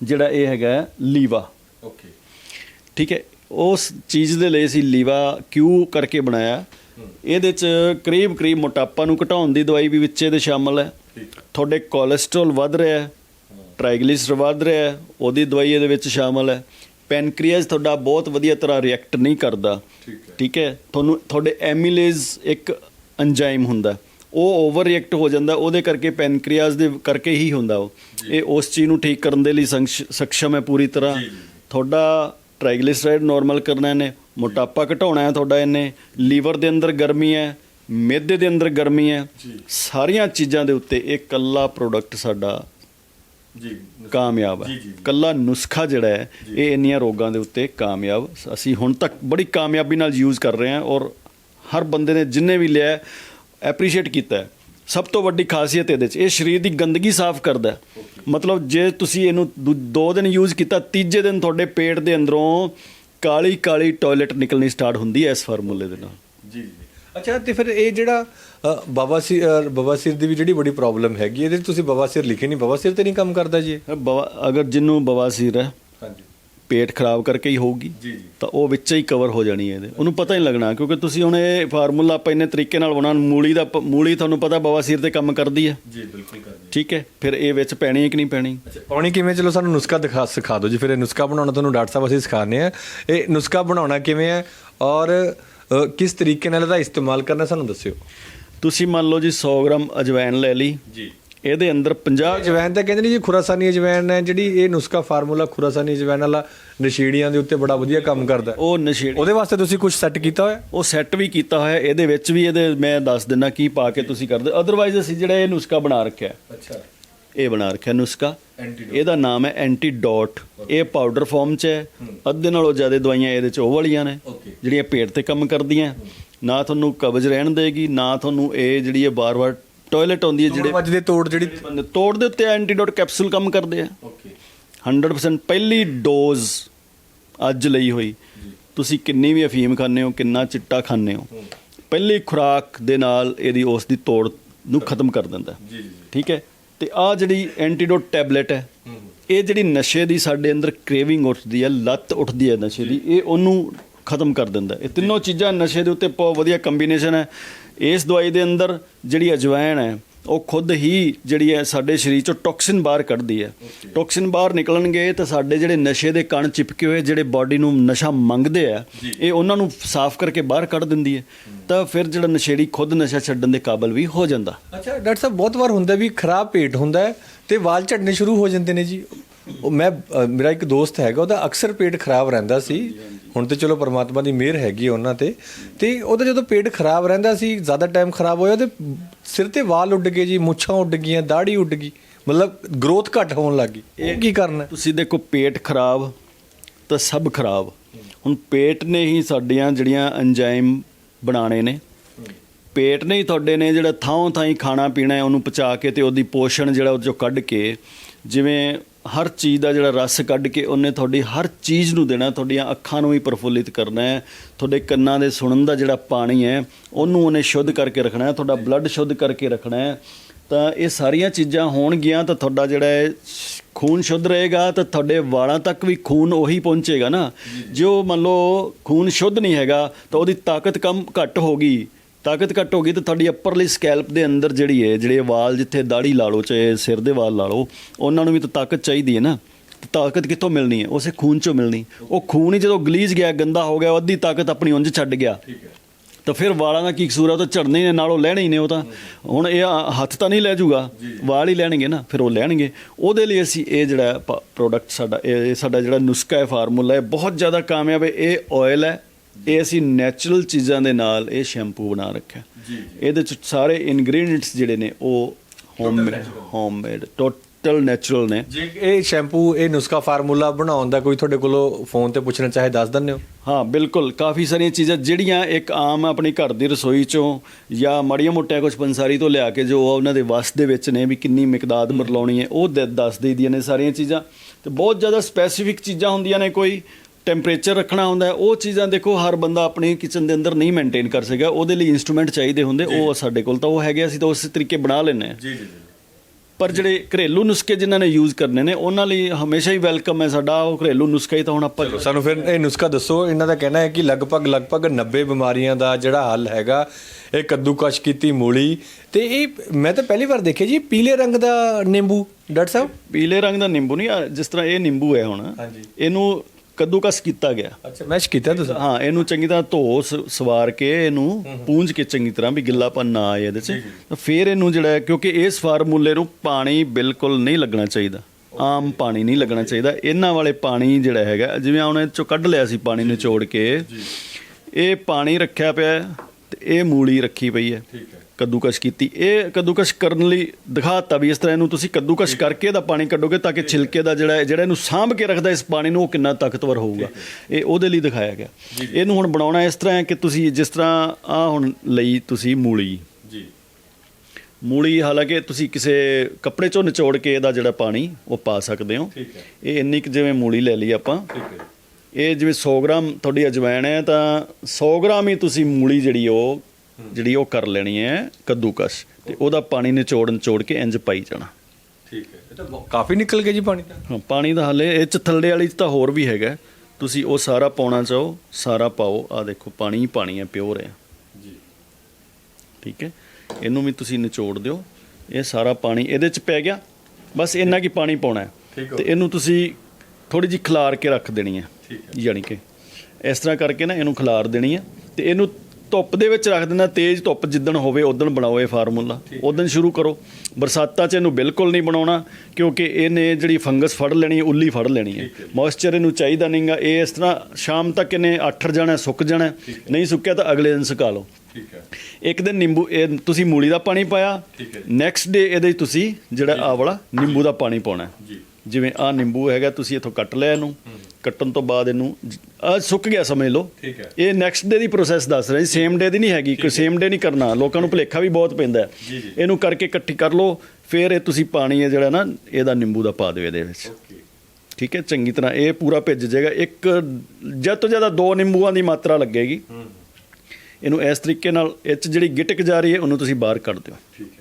ਜਿਹੜਾ ਇਹ ਹੈਗਾ ਲੀਵਾ। ਓਕੇ ਠੀਕ ਹੈ ਉਸ ਚੀਜ਼ ਦੇ ਲਈ ਅਸੀਂ ਲੀਵਾ ਕਿਉ ਕਰਕੇ ਬਣਾਇਆ। ਇਹਦੇ 'ਚ ਕਰੀਬ ਕਰੀਬ ਮੋਟਾਪਾ ਨੂੰ ਘਟਾਉਣ ਦੀ ਦਵਾਈ ਵੀ ਵਿੱਚ ਇਹਦੇ ਸ਼ਾਮਲ ਹੈ। ਤੁਹਾਡੇ ਕੋਲੇਸਟ੍ਰੋਲ ਵੱਧ ਰਿਹਾ ਹੈ ਟ੍ਰਾਈਗਲਿਸਰ ਵੱਧ ਰਿਹਾ ਹੈ ਉਹਦੀ ਦਵਾਈ ਇਹਦੇ ਵਿੱਚ ਸ਼ਾਮਲ ਹੈ। ਪੈਨਕ੍ਰੀਅਸ ਤੁਹਾਡਾ ਬਹੁਤ ਵਧੀਆ ਤਰ੍ਹਾਂ ਰਿਐਕਟ ਨਹੀਂ ਕਰਦਾ। ਠੀਕ ਹੈ। ਤੁਹਾਨੂੰ ਤੁਹਾਡੇ ਐਮਿਲੇਜ਼ ਇੱਕ ਐਂਜ਼ਾਈਮ ਹੁੰਦਾ। ਉਹ ਓਵਰ ਰਿਐਕਟ ਹੋ ਜਾਂਦਾ ਉਹਦੇ ਕਰਕੇ ਪੈਨਕ੍ਰੀਅਸ ਦੇ ਕਰਕੇ ਹੀ ਹੁੰਦਾ ਉਹ। ਇਹ ਉਸ ਚੀਜ਼ ਨੂੰ ਠੀਕ ਕਰਨ ਦੇ ਲਈ ਸੰਕਸ਼- ਸક્ષਮ ਹੈ ਪੂਰੀ ਤਰ੍ਹਾਂ। ਤੁਹਾਡਾ ਟ੍ਰਾਈਗਲਿਸਰਾਈਡ ਨਾਰਮਲ ਕਰਨਾ ਇਹਨੇ। ਮੋਟਾਪਾ ਘਟਾਉਣਾ ਹੈ ਤੁਹਾਡਾ ਇਹਨੇ। ਲੀਵਰ ਦੇ ਅੰਦਰ ਗਰਮੀ ਹੈ ਮਿਹਦੇ ਦੇ ਅੰਦਰ ਗਰਮੀ ਹੈ। ਸਾਰੀਆਂ ਚੀਜ਼ਾਂ ਦੇ ਉੱਤੇ ਇਹ ਕੱਲਾ ਪ੍ਰੋਡਕਟ ਸਾਡਾ ਜੀ। ਕਾਮਯਾਬ ਹੈ। ਕੱਲਾ ਨੁਸਖਾ ਜਿਹੜਾ ਹੈ ਇਹ ਇੰਨੀਆਂ ਰੋਗਾਂ ਦੇ ਉੱਤੇ ਕਾਮਯਾਬ। ਅਸੀਂ ਹੁਣ ਤੱਕ ਬੜੀ ਕਾਮਯਾਬੀ ਨਾਲ ਯੂਜ਼ ਕਰ ਰਹੇ ਹਾਂ ਔਰ ਹਰ ਬੰਦੇ ਨੇ ਜਿੰਨੇ ਵੀ ਲਿਆ ਐਪਰੀਸ਼ੀਏਟ ਕੀਤਾ ਹੈ। ਸਭ ਤੋਂ ਵੱਡੀ ਖਾਸੀਅਤ ਇਹਦੇ 'ਚ ਇਹ ਸਰੀਰ ਦੀ ਗੰਦਗੀ ਸਾਫ਼ ਕਰਦਾ। ਮਤਲਬ ਜੇ ਤੁਸੀਂ ਇਹਨੂੰ ਦੂ- ਦਿਨ ਯੂਜ਼ ਕੀਤਾ ਤੀਜੇ ਦਿਨ ਤੁਹਾਡੇ ਪੇਟ ਦੇ ਅੰਦਰੋਂ ਕਾਲੀ ਕਾਲੀ ਟਾਇਲਟ ਨਿਕਲਣੀ ਸਟਾਰਟ ਹੁੰਦੀ ਹੈ ਇਸ ਫਾਰਮੂਲੇ ਦੇ ਨਾਲ। ਜੀ ਅੱਛਾ ਤੇ ਫਿਰ ਇਹ ਜਿਹੜਾ ਬਵਾਸੀਰ ਬਵਾਸੀਰ ਦੀ ਵੀ ਜਿਹੜੀ ਬੜੀ ਪ੍ਰੋਬਲਮ ਹੈਗੀ ਇਹਦੇ ਤੁਸੀਂ ਬਵਾਸੀਰ ਲਿਖੇ ਨਹੀਂ ਬਵਾਸੀਰ ਤੇ ਨਹੀਂ ਕੰਮ ਕਰਦਾ ਜੀ ਅਗਰ ਜਿਹਨੂੰ ਬਵਾਸੀਰ ਹੈ ਹਾਂਜੀ। ਪੇਟ ਖਰਾਬ ਕਰਕੇ ਹੀ ਹੋਊਗੀ। ਤਾਂ ਉਹ ਵਿੱਚ ਹੀ ਕਵਰ ਹੋ ਜਾਣੀ ਹੈ ਇਹਦੇ। ਉਹਨੂੰ ਪਤਾ ਹੀ ਲੱਗਣਾ ਕਿਉਂਕਿ ਤੁਸੀਂ ਹੁਣ ਇਹ ਫਾਰਮੂਲਾ ਆਪਾਂ ਇੰਨੇ ਤਰੀਕੇ ਨਾਲ ਬਣਾਉਣ ਮੂਲੀ ਦਾ ਮੂਲੀ ਤੁਹਾਨੂੰ ਪਤਾ ਬਵਾਸੀਰ ਤੇ ਕੰਮ ਕਰਦੀ ਹੈ। ਜੀ ਬਿਲਕੁਲ ਕਰਦੀ ਠੀਕ ਹੈ ਫਿਰ ਇਹ ਵਿੱਚ ਪੈਣੀ ਹੈ ਕਿ ਨਹੀਂ ਪੈਣੀ? ਪਾਉਣੀ ਕਿਵੇਂ? ਚਲੋ ਸਾਨੂੰ ਨੁਸਖਾ ਦਿਖਾ ਸਿਖਾ ਦਿਓ ਜੀ ਫਿਰ ਇਹ ਨੁਸਖਾ ਬਣਾਉਣਾ ਤੁਹਾਨੂੰ ਡਾਕਟਰ ਸਾਹਿਬ ਅਸੀਂ ਸਿਖਾਉਂਦੇ ਆ ਇਹ ਨੁਸਖਾ ਬਣਾਉਣਾ ਕਿਵੇਂ ਹੈ ਔਰ ਕਿਸ ਤਰੀਕੇ ਨਾਲ ਇਹਦਾ ਇਸਤੇਮਾਲ ਕਰਨਾ ਸਾਨੂੰ ਦੱਸਿਓ। ਤੁਸੀਂ ਮੰਨ ਲਓ ਜੀ 100 ਗ੍ਰਾਮ ਅਜਵਾਇਣ ਲੈ ਲਈ। ਜੀ। ਇਹਦੇ ਅੰਦਰ 50 ਅਜਵੈਨ ਤਾਂ ਕਹਿੰਦੇ ਨੇ ਜੀ ਖੁਰਾਸਾਨੀ ਅਜਵੈਨ ਹੈ ਜਿਹੜੀ ਇਹ ਨੁਸਖਾ ਫਾਰਮੂਲਾ ਖੁਰਾਸਾਨੀ ਅਜਵੈਨ ਵਾਲਾ ਨਸ਼ੀੜੀਆਂ ਦੇ ਉੱਤੇ ਬੜਾ ਵਧੀਆ ਕੰਮ ਕਰਦਾ ਉਹ ਨਸ਼ੇੜੀ ਉਹਦੇ ਵਾਸਤੇ ਤੁਸੀਂ ਕੁਝ ਸੈੱਟ ਕੀਤਾ ਹੋਇਆ? ਉਹ ਸੈੱਟ ਵੀ ਕੀਤਾ ਹੋਇਆ ਇਹਦੇ ਵਿੱਚ ਵੀ ਇਹਦੇ ਮੈਂ ਦੱਸ ਦਿੰਦਾ ਕੀ ਪਾ ਕੇ ਤੁਸੀਂ ਕਰਦੇ ਅਦਰਵਾਈਜ਼ ਅਸੀਂ ਜਿਹੜਾ ਇਹ ਨੁਸਖਾ ਬਣਾ ਰੱਖਿਆ ਅੱਛਾ। ਇਹ ਬਣਾ ਰੱਖਿਆ ਨੁਸਖਾ. ਇਹਦਾ ਨਾਮ ਹੈ ਐਂਟੀਡੋਟ ਇਹ ਪਾਊਡਰ ਫਾਰਮ 'ਚ ਹੈ। ਅੱਧੇ ਨਾਲੋਂ ਜ਼ਿਆਦਾ ਦਵਾਈਆਂ ਇਹਦੇ 'ਚ ਉਹ ਵਾਲੀਆਂ ਨੇ. ਜਿਹੜੀਆਂ ਪੇਟ ਤੇ ਕੰਮ ਕਰਦੀਆਂ। ਨਾ ਤੁਹਾਨੂੰ ਕਬਜ਼ ਰਹਿਣ ਦੇਗੀ ਨਾ ਤੁਹਾਨੂੰ ਇਹ ਜਿਹੜੀ ਇਹ ਬਾਰ-ਬਾਰ ਟਾਇਲਟ ਆਉਂਦੀ ਹੈ ਜਿਹੜੇ ਵੱਜਦੇ ਤੋੜ ਜਿਹੜੀ ਬੰਦੇ ਤੋੜ ਦੇ ਉੱਤੇ ਐਂਟੀਡੋਟ ਕੈਪਸੂਲ ਕੰਮ ਕਰਦੇ ਆ। ਓਕੇ 100% ਪਹਿਲੀ ਡੋਜ਼ ਅੱਜ ਲਈ ਹੋਈ। ਤੁਸੀਂ ਕਿੰਨੀ ਵੀ ਅਫੀਮ ਖਾਂਦੇ ਹੋ ਕਿੰਨਾ ਚਿੱਟਾ ਖਾਂਦੇ ਹੋ ਪਹਿਲੀ ਖੁਰਾਕ ਦੇ ਨਾਲ ਇਹਦੀ ਉਸ ਦੀ ਤੋੜ ਨੂੰ ਖਤਮ ਕਰ ਦਿੰਦਾ। ਜੀ ਜੀ ਠੀਕ ਹੈ? ਤੇ ਆ ਜਿਹੜੀ ਐਂਟੀਡੋਟ ਟੈਬਲੇਟ ਹੈ ਇਹ ਜਿਹੜੀ ਨਸ਼ੇ ਦੀ ਸਾਡੇ ਅੰਦਰ ਕ੍ਰੇਵਿੰਗ ਉੱਠਦੀ ਹੈ ਲੱਤ ਉੱਠਦੀ ਹੈ ਨਸ਼ੇ ਦੀ ਇਹ ਉਹਨੂੰ ਖਤਮ ਕਰ ਦਿੰਦਾ। ਇਹ ਤਿੰਨੋਂ ਚੀਜ਼ਾਂ ਨਸ਼ੇ ਦੇ ਉੱਤੇ ਬਹੁਤ ਵਧੀਆ ਕੰਬੀਨੇਸ਼ਨ ਹੈ। ਇਸ ਦਵਾਈ ਦੇ ਅੰਦਰ ਜਿਹੜੀ ਅਜਵਾਇਣ ਹੈ ਉਹ ਖੁਦ ਹੀ ਜਿਹੜੀ ਹੈ ਸਾਡੇ ਸਰੀਰ ਚੋਂ ਟੌਕਸਿਨ ਬਾਹਰ ਕੱਢਦੀ ਹੈ। ਟੌਕਸਿਨ ਬਾਹਰ ਨਿਕਲਣਗੇ ਤਾਂ ਸਾਡੇ ਜਿਹੜੇ ਨਸ਼ੇ ਦੇ ਕਣ ਚਿਪਕੇ ਹੋਏ ਜਿਹੜੇ ਬਾਡੀ ਨੂੰ ਨਸ਼ਾ ਮੰਗਦੇ ਆ ਇਹ ਉਹਨਾਂ ਨੂੰ ਸਾਫ਼ ਕਰਕੇ ਬਾਹਰ ਕੱਢ ਦਿੰਦੀ ਹੈ। ਤਾਂ ਫਿਰ ਜਿਹੜਾ ਨਸ਼ੇੜੀ ਖੁਦ ਨਸ਼ਾ ਛੱਡਣ ਦੇ ਕਾਬਿਲ ਵੀ ਹੋ ਜਾਂਦਾ। ਅੱਛਾ ਡਾਕਟਰ ਸਾਹਿਬ ਬਹੁਤ ਵਾਰ ਹੁੰਦਾ ਵੀ ਖਰਾਬ ਪੇਟ ਹੁੰਦਾ ਹੈ ਤੇ ਵਾਲ ਝੜਨੇ ਸ਼ੁਰੂ ਹੋ ਜਾਂਦੇ ਨੇ ਜੀ। ਉਹ ਮੈਂ ਮੇਰਾ ਇੱਕ ਦੋਸਤ ਹੈਗਾ, ਉਹਦਾ ਅਕਸਰ ਪੇਟ ਖਰਾਬ ਰਹਿੰਦਾ ਸੀ। ਹੁਣ ਤੇ ਚਲੋ ਪਰਮਾਤਮਾ ਦੀ ਮਿਹਰ ਹੈਗੀ ਉਹਨਾਂ ਤੇ। ਤੇ ਉਹਦਾ ਜਦੋਂ ਪੇਟ ਖਰਾਬ ਰਹਿੰਦਾ ਸੀ, ਜ਼ਿਆਦਾ ਟਾਈਮ ਖਰਾਬ ਹੋਇਆ ਤੇ ਸਿਰ ਤੇ ਵਾਲ ਉੱਡ ਗਏ ਜੀ, ਮੁੱਛਾਂ ਉੱਡ ਗਈਆਂ ਦਾੜੀ ਉੱਡ ਗਈ। ਮਤਲਬ ਗਰੋਥ ਘੱਟ ਹੋਣ ਲੱਗੀ ਇਹ ਕੀ ਕਰਨਾ ਤੁਸੀਂ ਦੇਖੋ, ਪੇਟ ਖਰਾਬ ਤਾਂ ਸਭ ਖਰਾਬ। ਹੁਣ ਪੇਟ ਨੇ ਹੀ ਸਾਡੀਆਂ ਜਿਹੜੀਆਂ ਐਂਜ਼ਾਈਮ ਬਣਾਣੇ ਨੇ। ਪੇਟ ਨੇ ਹੀ ਤੁਹਾਡੇ ਨੇ ਜਿਹੜਾ ਥਾਂ ਥਾਂ ਹੀ ਖਾਣਾ ਪੀਣਾ ਹੈ, ਉਹਨੂੰ ਪਚਾ ਕੇ ਤੇ ਉਹਦੀ ਪੋਸ਼ਣ ਜਿਹੜਾ ਉਹ ਚੋਂ ਕੱਢ ਕੇ, ਜਿਵੇਂ ਹਰ ਚੀਜ਼ ਦਾ ਜਿਹੜਾ ਰਸ ਕੱਢ ਕੇ ਉਹਨੇ ਤੁਹਾਡੀ ਹਰ ਚੀਜ਼ ਨੂੰ ਦੇਣਾ ਤੁਹਾਡੀਆਂ ਅੱਖਾਂ ਨੂੰ ਵੀ ਪ੍ਰਫੁੱਲਿਤ ਕਰਨਾ ਹੈ ਤੁਹਾਡੇ ਕੰਨਾਂ ਦੇ ਸੁਣਨ ਦਾ ਜਿਹੜਾ ਪਾਣੀ ਹੈ ਉਹਨੂੰ ਉਹਨੇ ਸ਼ੁੱਧ ਕਰਕੇ ਰੱਖਣਾ ਹੈ ਤੁਹਾਡਾ ਬਲੱਡ ਸ਼ੁੱਧ ਕਰਕੇ ਰੱਖਣਾ ਹੈ। ਤਾਂ ਇਹ ਸਾਰੀਆਂ ਚੀਜ਼ਾਂ ਹੋਣਗੀਆਂ ਤਾਂ ਤੁਹਾਡਾ ਜਿਹੜਾ ਹੈ ਖੂਨ ਸ਼ੁੱਧ ਰਹੇਗਾ ਤਾਂ ਤੁਹਾਡੇ ਵਾਲਾਂ ਤੱਕ ਵੀ ਖੂਨ ਉਹੀ ਪਹੁੰਚੇਗਾ ਨਾ। ਜੋ। ਮੰਨ ਲਓ ਖੂਨ ਸ਼ੁੱਧ ਨਹੀਂ ਹੈਗਾ ਤਾਂ ਉਹਦੀ ਤਾਕਤ ਕਮ ਘੱਟ ਹੋਗੀ ਤਾਕਤ ਘੱਟ ਹੋਗੀ ਤਾਂ ਤੁਹਾਡੀ ਅੱਪਰਲੀ ਸਕੈਲਪ ਦੇ ਅੰਦਰ ਜਿਹੜੀ ਹੈ ਜਿਹੜੇ ਵਾਲ ਜਿੱਥੇ ਦਾੜੀ ਲਾ ਲਓ ਚਾਹੇ ਸਿਰ ਦੇ ਵਾਲ ਲਾ ਲਓ ਉਹਨਾਂ ਨੂੰ ਵੀ ਤਾਂ ਤਾਕਤ ਚਾਹੀਦੀ ਹੈ ਨਾ। ਤਾਕਤ ਕਿੱਥੋਂ ਮਿਲਣੀ ਹੈ? ਉਸੇ ਖੂਨ ਚੋਂ ਮਿਲਣੀ। ਉਹ ਖੂਨ ਹੀ ਜਦੋਂ ਗਲੀਜ ਗਿਆ ਗੰਦਾ ਹੋ ਗਿਆ ਅੱਧੀ ਤਾਕਤ ਆਪਣੀ ਉਂਝ ਛੱਡ ਗਿਆ। ਤਾਂ ਫਿਰ ਵਾਲਾਂ ਦਾ ਕੀ ਕਸੂਰ ਆ? ਉਹ ਤਾਂ ਝੜਨੇ ਹੀ ਨੇ ਨਾਲੋਂ ਲੈਣੇ ਹੀ ਨੇ ਉਹ ਤਾਂ। ਹੁਣ ਇਹ ਹੱਥ ਤਾਂ ਨਹੀਂ ਲੈ ਜਾਊਗਾ। ਵਾਲ ਹੀ ਲੈਣਗੇ ਨਾ ਫਿਰ ਉਹ ਲੈਣਗੇ। ਉਹਦੇ ਲਈ ਅਸੀਂ ਇਹ ਜਿਹੜਾ ਪ੍ਰੋਡਕਟ ਸਾਡਾ ਇਹ ਇਹ ਸਾਡਾ ਜਿਹੜਾ ਨੁਸਖਾ ਹੈ ਫਾਰਮੂਲਾ ਹੈ ਬਹੁਤ ਜ਼ਿਆਦਾ ਕਾਮਯਾਬ ਹੈ। ਇਹ ਆਇਲ ਹੈ ਇਹ ਅਸੀਂ ਨੈਚੁਰਲ ਚੀਜ਼ਾਂ ਦੇ ਨਾਲ ਇਹ ਸ਼ੈਂਪੂ ਬਣਾ ਰੱਖਿਆ। ਇਹਦੇ ਚ ਸਾਰੇ ਇਨਗਰੀਡੀਐਂਟਸ ਜਿਹੜੇ ਨੇ ਉਹ ਹੋਮ ਹੋਮਮੇਡ ਟੋਟਲ ਨੈਚੁਰਲ ਨੇ। ਜੇ ਇਹ ਸ਼ੈਂਪੂ ਇਹ ਨੁਸਖਾ ਫਾਰਮੂਲਾ ਬਣਾਉਣ ਦਾ ਕੋਈ ਤੁਹਾਡੇ ਕੋਲੋਂ ਫੋਨ ਤੇ ਪੁੱਛਣਾ ਚਾਹੇ ਦੱਸ ਦਿੰਦੇ ਹੋ? ਹਾਂ ਬਿਲਕੁਲ। ਕਾਫੀ ਸਾਰੀਆਂ ਚੀਜ਼ਾਂ ਜਿਹੜੀਆਂ ਇੱਕ ਆਮ ਆਪਣੀ ਘਰ ਦੀ ਰਸੋਈ ਚੋਂ ਜਾਂ ਮੜੀਆਂ ਮੋਟਿਆਂ ਕੁਝ ਪੰਸਾਰੀ ਤੋਂ ਲਿਆ ਕੇ ਜੋ ਉਹਨਾਂ ਦੇ ਵਸ ਦੇ ਵਿੱਚ ਨੇ ਵੀ ਕਿੰਨੀ ਮਿਕਦਾਦ ਮਰਲਾਉਣੀ ਹੈ ਉਹ ਦ- ਦੱਸ ਦੇਈਦੀਆਂ ਨੇ ਸਾਰੀਆਂ ਚੀਜ਼ਾਂ। ਤੇ ਬਹੁਤ ਜ਼ਿਆਦਾ ਸਪੈਸੀਫਿਕ ਚੀਜ਼ਾਂ ਹੁੰਦੀਆਂ ਨੇ ਕੋਈ। ਟੈਂਪਰੇਚਰ ਰੱਖਣਾ ਹੁੰਦਾ ਉਹ ਚੀਜ਼ਾਂ ਦੇਖੋ ਹਰ ਬੰਦਾ ਆਪਣੀ ਕਿਚਨ ਦੇ ਅੰਦਰ ਨਹੀਂ ਮੇਨਟੇਨ ਕਰ ਸਕਦਾ ਉਹਦੇ ਲਈ ਇਨਸਟਰੂਮੈਂਟ ਚਾਹੀਦੇ ਹੁੰਦੇ ਉਹ ਸਾਡੇ ਕੋਲ ਤਾਂ ਉਹ ਹੈਗੇ ਅਸੀਂ ਤਾਂ ਉਸੇ ਤਰੀਕੇ ਬਣਾ ਲੈਂਦੇ ਹਾਂ। ਜੀ ਜੀ ਪਰ ਜਿਹੜੇ ਘਰੇਲੂ ਨੁਸਖੇ ਜਿਨ੍ਹਾਂ ਨੇ ਯੂਜ਼ ਕਰਨੇ ਨੇ ਉਹਨਾਂ ਲਈ ਹਮੇਸ਼ਾ ਹੀ ਵੈਲਕਮ ਹੈ ਸਾਡਾ ਉਹ ਘਰੇਲੂ ਨੁਸਖਾ ਹੀ ਤਾਂ ਹੁਣ ਆਪਾਂ ਸਾਨੂੰ ਫਿਰ ਇਹ ਨੁਸਖਾ ਦੱਸੋ ਇਹਨਾਂ ਦਾ ਕਹਿਣਾ ਹੈ ਕਿ ਲਗਭਗ ਲਗਭਗ 90 ਬਿਮਾਰੀਆਂ ਦਾ ਜਿਹੜਾ ਹੱਲ ਹੈਗਾ ਇਹ ਕੱਦੂਕਸ਼ ਕੀਤੀ ਮੂਲੀ ਤੇ ਇਹ ਮੈਂ ਤਾਂ ਪਹਿਲੀ ਵਾਰ ਦੇਖਿਆ ਜੀ ਪੀਲੇ ਰੰਗ ਦਾ ਨਿੰਬੂ ਡਾਕਟਰ ਸਾਹਿਬ? ਪੀਲੇ ਰੰਗ ਦਾ ਨਿੰਬੂ ਨਹੀਂ ਆ ਜਿਸ ਤਰ੍ਹਾਂ ਇਹ ਨਿੰਬੂ ਹੈ ਹੁਣ ਹਾਂਜੀ। ਇਹਨੂੰ ਕੱਦੂਕਸ ਕੀਤਾ ਗਿਆ। ਅੱਛਾ ਮੈਸ਼ ਕੀਤਾ ਤੁਸੀਂ? ਹਾਂ ਇਹਨੂੰ ਚੰਗੀ ਤਰ੍ਹਾਂ ਧੋ ਸਵਾਰ ਕੇ ਇਹਨੂੰ ਪੂੰਝ ਕੇ ਚੰਗੀ ਤਰ੍ਹਾਂ ਵੀ ਗਿੱਲਾਪਨ ਨਾ ਆਏ ਇਹਦੇ 'ਚ। ਤਾਂ ਫਿਰ ਇਹਨੂੰ ਜਿਹੜਾ ਕਿਉਂਕਿ ਇਸ ਫਾਰਮੂਲੇ ਨੂੰ ਪਾਣੀ ਬਿਲਕੁਲ ਨਹੀਂ ਲੱਗਣਾ ਚਾਹੀਦਾ। ਆਮ ਪਾਣੀ ਨਹੀਂ ਲੱਗਣਾ ਚਾਹੀਦਾ। ਇਹਨਾਂ ਵਾਲੇ ਪਾਣੀ ਜਿਹੜਾ ਹੈਗਾ ਜਿਵੇਂ ਹੁਣ ਇਹ ਚੋਂ ਕੱਢ ਲਿਆ ਸੀ ਪਾਣੀ ਨਿਚੋੜ ਕੇ ਇਹ ਪਾਣੀ ਰੱਖਿਆ ਪਿਆ ਤੇ ਇਹ ਮੂਲੀ ਰੱਖੀ ਪਈ ਹੈ। ਠੀਕ ਹੈ। ਕੱਦੂਕਸ਼ ਕੀਤੀ। ਇਹ ਕੱਦੂਕਸ਼ ਕਰਨ ਲਈ ਦਿਖਾਤਾ ਵੀ ਇਸ ਤਰ੍ਹਾਂ ਇਹਨੂੰ ਤੁਸੀਂ ਕੱਦੂਕਸ਼ ਕਰਕੇ ਇਹਦਾ ਪਾਣੀ ਕੱਢੋਗੇ ਤਾਂ ਕਿ ਛਿਲਕੇ ਦਾ ਜਿਹੜਾ ਜਿਹੜਾ ਇਹਨੂੰ ਸਾਂਭ ਕੇ ਰੱਖਦਾ ਇਸ ਪਾਣੀ ਨੂੰ ਉਹ ਕਿੰਨਾ ਤਾਕਤਵਰ ਹੋਊਗਾ। ਇਹ ਉਹਦੇ ਲਈ ਦਿਖਾਇਆ ਗਿਆ। ਇਹਨੂੰ ਹੁਣ ਬਣਾਉਣਾ ਇਸ ਤਰ੍ਹਾਂ ਹੈ ਕਿ ਤੁਸੀਂ ਜਿਸ ਤਰ੍ਹਾਂ ਆ ਹੁਣ ਲਈ ਤੁਸੀਂ ਮੂਲੀ। ਜੀ। ਮੂਲੀ ਹਾਲਾਂਕਿ ਤੁਸੀਂ ਕਿਸੇ ਕੱਪੜੇ ਚੋਂ ਨਿਚੋੜ ਕੇ ਇਹਦਾ ਜਿਹੜਾ ਪਾਣੀ ਉਹ ਪਾ ਸਕਦੇ ਹੋ। ਇਹ ਇੰਨੀ ਕੁ ਜਿਵੇਂ ਮੂਲੀ ਲੈ ਲਈ ਆਪਾਂ। ਇਹ ਜਿਵੇਂ 100 ਗ੍ਰਾਮ ਤੁਹਾਡੀ ਅਜਵਾਇਣ ਹੈ ਤਾਂ 100 ਗ੍ਰਾਮ ਹੀ ਤੁਸੀਂ ਮੂਲੀ ਜਿਹੜੀ ਉਹ ਜਿਹੜੀ ਉਹ ਕਰ ਲੈਣੀ ਹੈ ਕੱਦੂਕਸ਼ ਤੇ ਉਹਦਾ ਪਾਣੀ ਨਿਚੋੜ ਨਿਚੋੜ ਕੇ ਇੰਜ ਪਾਈ ਜਾਣਾ। ਠੀਕ ਹੈ। ਇਹ ਤਾਂ ਕਾਫੀ ਨਿਕਲ ਗਿਆ ਜੀ ਪਾਣੀ ਤਾਂ। ਹਾਂ ਪਾਣੀ ਦਾ ਹਲੇ ਇਹ ਚ ਥੱਲੇ ਵਾਲੀ ਚ ਤਾਂ ਹੋਰ ਵੀ ਹੈਗਾ। ਤੁਸੀਂ ਉਹ ਸਾਰਾ ਪਾਉਣਾ ਚਾਹੋ ਸਾਰਾ ਪਾਓ। ਆ ਦੇਖੋ ਪਾਣੀ ਹੀ ਪਾਣੀ ਹੈ ਪਿਓਰ ਹੈ। ਜੀ। ਠੀਕ ਹੈ। ਇਹਨੂੰ ਵੀ ਤੁਸੀਂ ਨਿਚੋੜ ਦਿਓ। ਇਹ ਸਾਰਾ ਪਾਣੀ ਇਹਦੇ ਚ ਪੈ ਗਿਆ। ਬਸ ਇੰਨਾ ਕੀ ਪਾਣੀ ਪਾਉਣਾ ਹੋ। ਤੇ ਇਹਨੂੰ ਤੁਸੀਂ ਥੋੜੀ ਜਿਹੀ ਖਿਲਾਰ ਕੇ ਰੱਖ ਦੇਣੀ ਹੈ। ਠੀਕ ਯਾਨੀ ਕਿ ਇਸ ਤਰ੍ਹਾਂ ਕਰਕੇ ਨਾ ਇਹਨੂੰ ਖਿਲਾਰ ਦੇਣੀ ਹੈ। ਤੇ ਇਹਨੂੰ ਧੁੱਪ ਦੇ ਵਿੱਚ ਰੱਖ ਦੇਣਾ ਤੇਜ਼ ਧੁੱਪ ਜਿੱਦਣ ਹੋਵੇ ਉਦੋਂ ਬਣਾਓ ਇਹ ਫਾਰਮੂਲਾ। ਉਦੋਂ ਸ਼ੁਰੂ ਕਰੋ। ਬਰਸਾਤਾਂ 'ਚ ਇਹਨੂੰ ਬਿਲਕੁਲ ਨਹੀਂ ਬਣਾਉਣਾ ਕਿਉਂਕਿ ਇਹਨੇ ਜਿਹੜੀ ਫੰਗਸ ਫੜ ਲੈਣੀ ਉੱਲੀ ਫੜ ਲੈਣੀ ਹੈ। ਮੋਇਸਚਰ ਇਹਨੂੰ ਚਾਹੀਦਾ ਨਹੀਂਗਾ ਇਹ ਇਸ ਤਰ੍ਹਾਂ ਸ਼ਾਮ ਤੱਕ ਇਹਨੇ ਅੱਠਰ ਜਾਣਾ ਸੁੱਕ ਜਾਣਾ ਨਹੀਂ ਸੁੱਕਿਆ ਤਾਂ ਅਗਲੇ ਦਿਨ ਸੁਕਾ ਲਓ। ਠੀਕ ਹੈ। ਇੱਕ ਦਿਨ ਨਿੰਬੂ ਇਹ ਤੁਸੀਂ ਮੂਲੀ ਦਾ ਪਾਣੀ ਪਾਇਆ। ਠੀਕ ਹੈ। ਨੈਕਸਟ ਡੇ ਇਹਦੇ ਤੁਸੀਂ ਜਿਹੜਾ ਆਹ ਵਾਲਾ ਨਿੰਬੂ ਦਾ ਪਾਣੀ ਪਾਉਣਾ। ਜੀ। ਜਿਵੇਂ ਆ ਨਿੰਬੂ ਹੈਗਾ ਤੁਸੀਂ ਇਥੋਂ ਕੱਟ ਲਿਆ ਇਹਨੂੰ ਕੱਟਣ ਤੋਂ ਬਾਅਦ ਇਹਨੂੰ ਆ ਸੁੱਕ ਗਿਆ ਸਮਝ ਲਓ। ਠੀਕ ਹੈ। ਇਹ ਨੈਕਸਟ ਡੇ ਦੀ ਪ੍ਰੋਸੈਸ ਦੱਸ ਰਿਹਾ ਜੀ ਸੇਮ ਡੇ ਦੀ ਨਹੀਂ ਹੈਗੀ ਕੋਈ ਸੇਮ ਡੇ ਨਹੀਂ ਕਰਨਾ। ਲੋਕਾਂ ਨੂੰ ਭੁਲੇਖਾ ਵੀ ਬਹੁਤ ਪੈਂਦਾ। ਇਹਨੂੰ ਕਰਕੇ ਇਕੱਠੀ ਕਰ ਲਓ ਫਿਰ ਇਹ ਤੁਸੀਂ ਪਾਣੀ ਹੈ ਜਿਹੜਾ ਨਾ ਇਹਦਾ ਨਿੰਬੂ ਦਾ ਪਾ ਦਿਓ ਇਹਦੇ ਵਿੱਚ। ਓਕੇ। ਠੀਕ ਹੈ ਚੰਗੀ ਤਰ੍ਹਾਂ ਇਹ ਪੂਰਾ ਭਿੱਜ ਜਾਏਗਾ। ਇੱਕ ਜਦ ਤੋਂ ਜ਼ਿਆਦਾ ਦੋ ਨਿੰਬੂਆਂ ਦੀ ਮਾਤਰਾ ਲੱਗੇਗੀ ਇਹਨੂੰ ਇਸ ਤਰੀਕੇ ਨਾਲ ਇਹ 'ਚ ਜਿਹੜੀ ਗਿਟਕ ਜਾ ਰਹੀ ਹੈ ਉਹਨੂੰ ਤੁਸੀਂ ਬਾਹਰ ਕੱਢ ਦਿਓ। ਠੀਕ ਹੈ।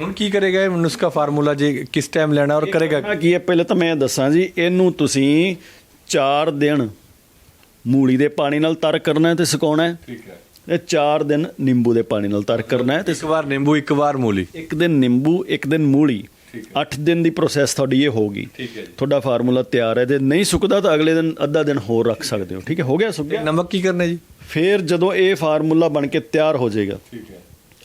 ਹੁਣ ਕੀ ਕਰੇਗਾ ਇਹ? ਨੁਸਖਾ ਫਾਰਮੂਲਾ ਜੀ ਕਿਸ ਟਾਈਮ ਲੈਣਾ ਔਰ ਕਰੇਗਾ ਕੀ ਹੈ? ਪਹਿਲੇ ਤਾਂ ਮੈਂ ਦੱਸਾਂ ਜੀ ਇਹਨੂੰ ਤੁਸੀਂ 4 ਦਿਨ ਮੂਲੀ ਦੇ ਪਾਣੀ ਨਾਲ ਤਰ ਕਰਨਾ ਹੈ ਤੇ ਸੁਕਾਉਣਾ ਹੈ। ਠੀਕ ਹੈ। ਇਹ 4 ਦਿਨ ਨਿੰਬੂ ਦੇ ਪਾਣੀ ਨਾਲ ਤਰ ਕਰਨਾ ਹੈ ਤੇ ਇੱਕ ਵਾਰ ਨਿੰਬੂ ਇੱਕ ਵਾਰ ਮੂਲੀ। ਇੱਕ ਦਿਨ ਨਿੰਬੂ ਇੱਕ ਦਿਨ ਮੂਲੀ। ਠੀਕ 8 ਦਿਨ ਦੀ ਪ੍ਰੋਸੈਸ ਤੁਹਾਡੀ ਇਹ ਹੋਗੀ ਠੀਕ ਹੈ ਜੀ। ਤੁਹਾਡਾ ਫਾਰਮੂਲਾ ਤਿਆਰ ਹੈ। ਜੇ ਨਹੀਂ ਸੁੱਕਦਾ ਤਾਂ ਅਗਲੇ ਦਿਨ ਅੱਧਾ ਦਿਨ ਹੋਰ ਰੱਖ ਸਕਦੇ ਹੋ। ਠੀਕ ਹੈ? ਹੋ ਗਿਆ ਸੁੱਕ ਗਿਆ? ਨਮਕ ਕੀ ਕਰਨਾ ਜੀ? ਫਿਰ ਜਦੋਂ ਇਹ ਫਾਰਮੂਲਾ ਬਣ ਕੇ ਤਿਆਰ ਹੋ ਜਾਏਗਾ ਠੀਕ ਹੈ।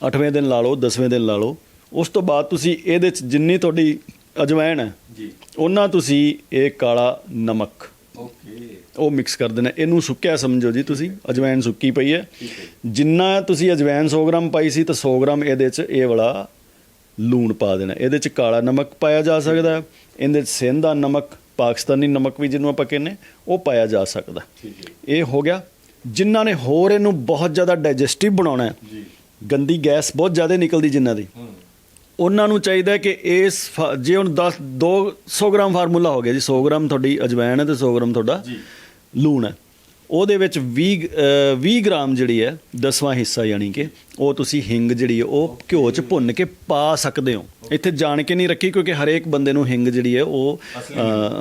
8ਵੇਂ ਦਿਨ ਲਾ ਲਓ 10ਵੇਂ ਦਿਨ ਲਾ ਲਓ ਉਸ ਤੋਂ ਬਾਅਦ ਤੁਸੀਂ ਇਹਦੇ ਚ ਜਿੰਨੀ ਤੁਹਾਡੀ ਅਜਵਾਇਣ ਹੈ ਜੀ। ਉਹਨਾਂ ਤੁਸੀਂ ਇਹ ਕਾਲਾ ਨਮਕ। ਓਕੇ। ਉਹ ਮਿਕਸ ਕਰ ਦੇਣਾ। ਇਹਨੂੰ ਸੁੱਕਿਆ ਸਮਝੋ ਜੀ ਤੁਸੀਂ ਅਜਵਾਇਣ ਸੁੱਕੀ ਪਈ ਹੈ। ਜਿੰਨਾ ਤੁਸੀਂ ਅਜਵਾਇਣ 100 ਗ੍ਰਾਮ ਪਾਈ ਸੀ ਤਾਂ 100 ਗ੍ਰਾਮ ਇਹਦੇ ਚ ਇਹ ਵਾਲਾ ਲੂਣ ਪਾ ਦੇਣਾ। ਇਹਦੇ ਚ ਕਾਲਾ ਨਮਕ ਪਾਇਆ ਜਾ ਸਕਦਾ ਹੈ। ਇਹਦੇ ਚ ਸਿੰਧਾ ਨਮਕ ਪਾਕਿਸਤਾਨੀ ਨਮਕ ਵੀ ਜਿਹਨੂੰ ਆਪਾਂ ਕਹਿੰਦੇ ਉਹ ਪਾਇਆ ਜਾ ਸਕਦਾ। ਇਹ ਹੋ ਗਿਆ। ਜਿਨ੍ਹਾਂ ਨੇ ਹੋਰ ਇਹਨੂੰ ਬਹੁਤ ਜ਼ਿਆਦਾ ਡਾਈਜੈਸਟਿਵ ਬਣਾਉਣਾ ਹੈ ਜੀ। ਗੰਦੀ ਗੈਸ ਬਹੁਤ ਜ਼ਿਆਦਾ ਨਿਕਲਦੀ ਜਿਨ੍ਹਾਂ ਦੀ। ਉਹਨਾਂ ਨੂੰ ਚਾਹੀਦਾ ਕਿ ਇਸ ਜੇ ਹੁਣ 10 200 ਗ੍ਰਾਮ ਫਾਰਮੂਲਾ ਹੋ ਗਿਆ ਜੀ 100 ਗ੍ਰਾਮ ਤੁਹਾਡੀ ਅਜਵਾਇਣ ਹੈ ਤੇ 100 ਗ੍ਰਾਮ ਤੁਹਾਡਾ ਜੀ। ਲੂਣ ਹੈ। ਉਹਦੇ ਵਿੱਚ 20 ਅ, 20 ਗ੍ਰਾਮ ਜਿਹੜੀ ਹੈ ਦਸਵਾਂ ਹਿੱਸਾ ਯਾਨੀ ਕਿ ਉਹ ਤੁਸੀਂ ਹਿੰਗ ਜਿਹੜੀ ਹੈ ਉਹ ਘਿਓ 'ਚ ਭੁੰਨ ਕੇ ਪਾ ਸਕਦੇ ਹੋ। ਇੱਥੇ ਜਾਣ ਕੇ ਨਹੀਂ ਰੱਖੀ ਕਿਉਂਕਿ ਹਰੇਕ ਬੰਦੇ ਨੂੰ ਹਿੰਗ ਜਿਹੜੀ ਹੈ ਉਹ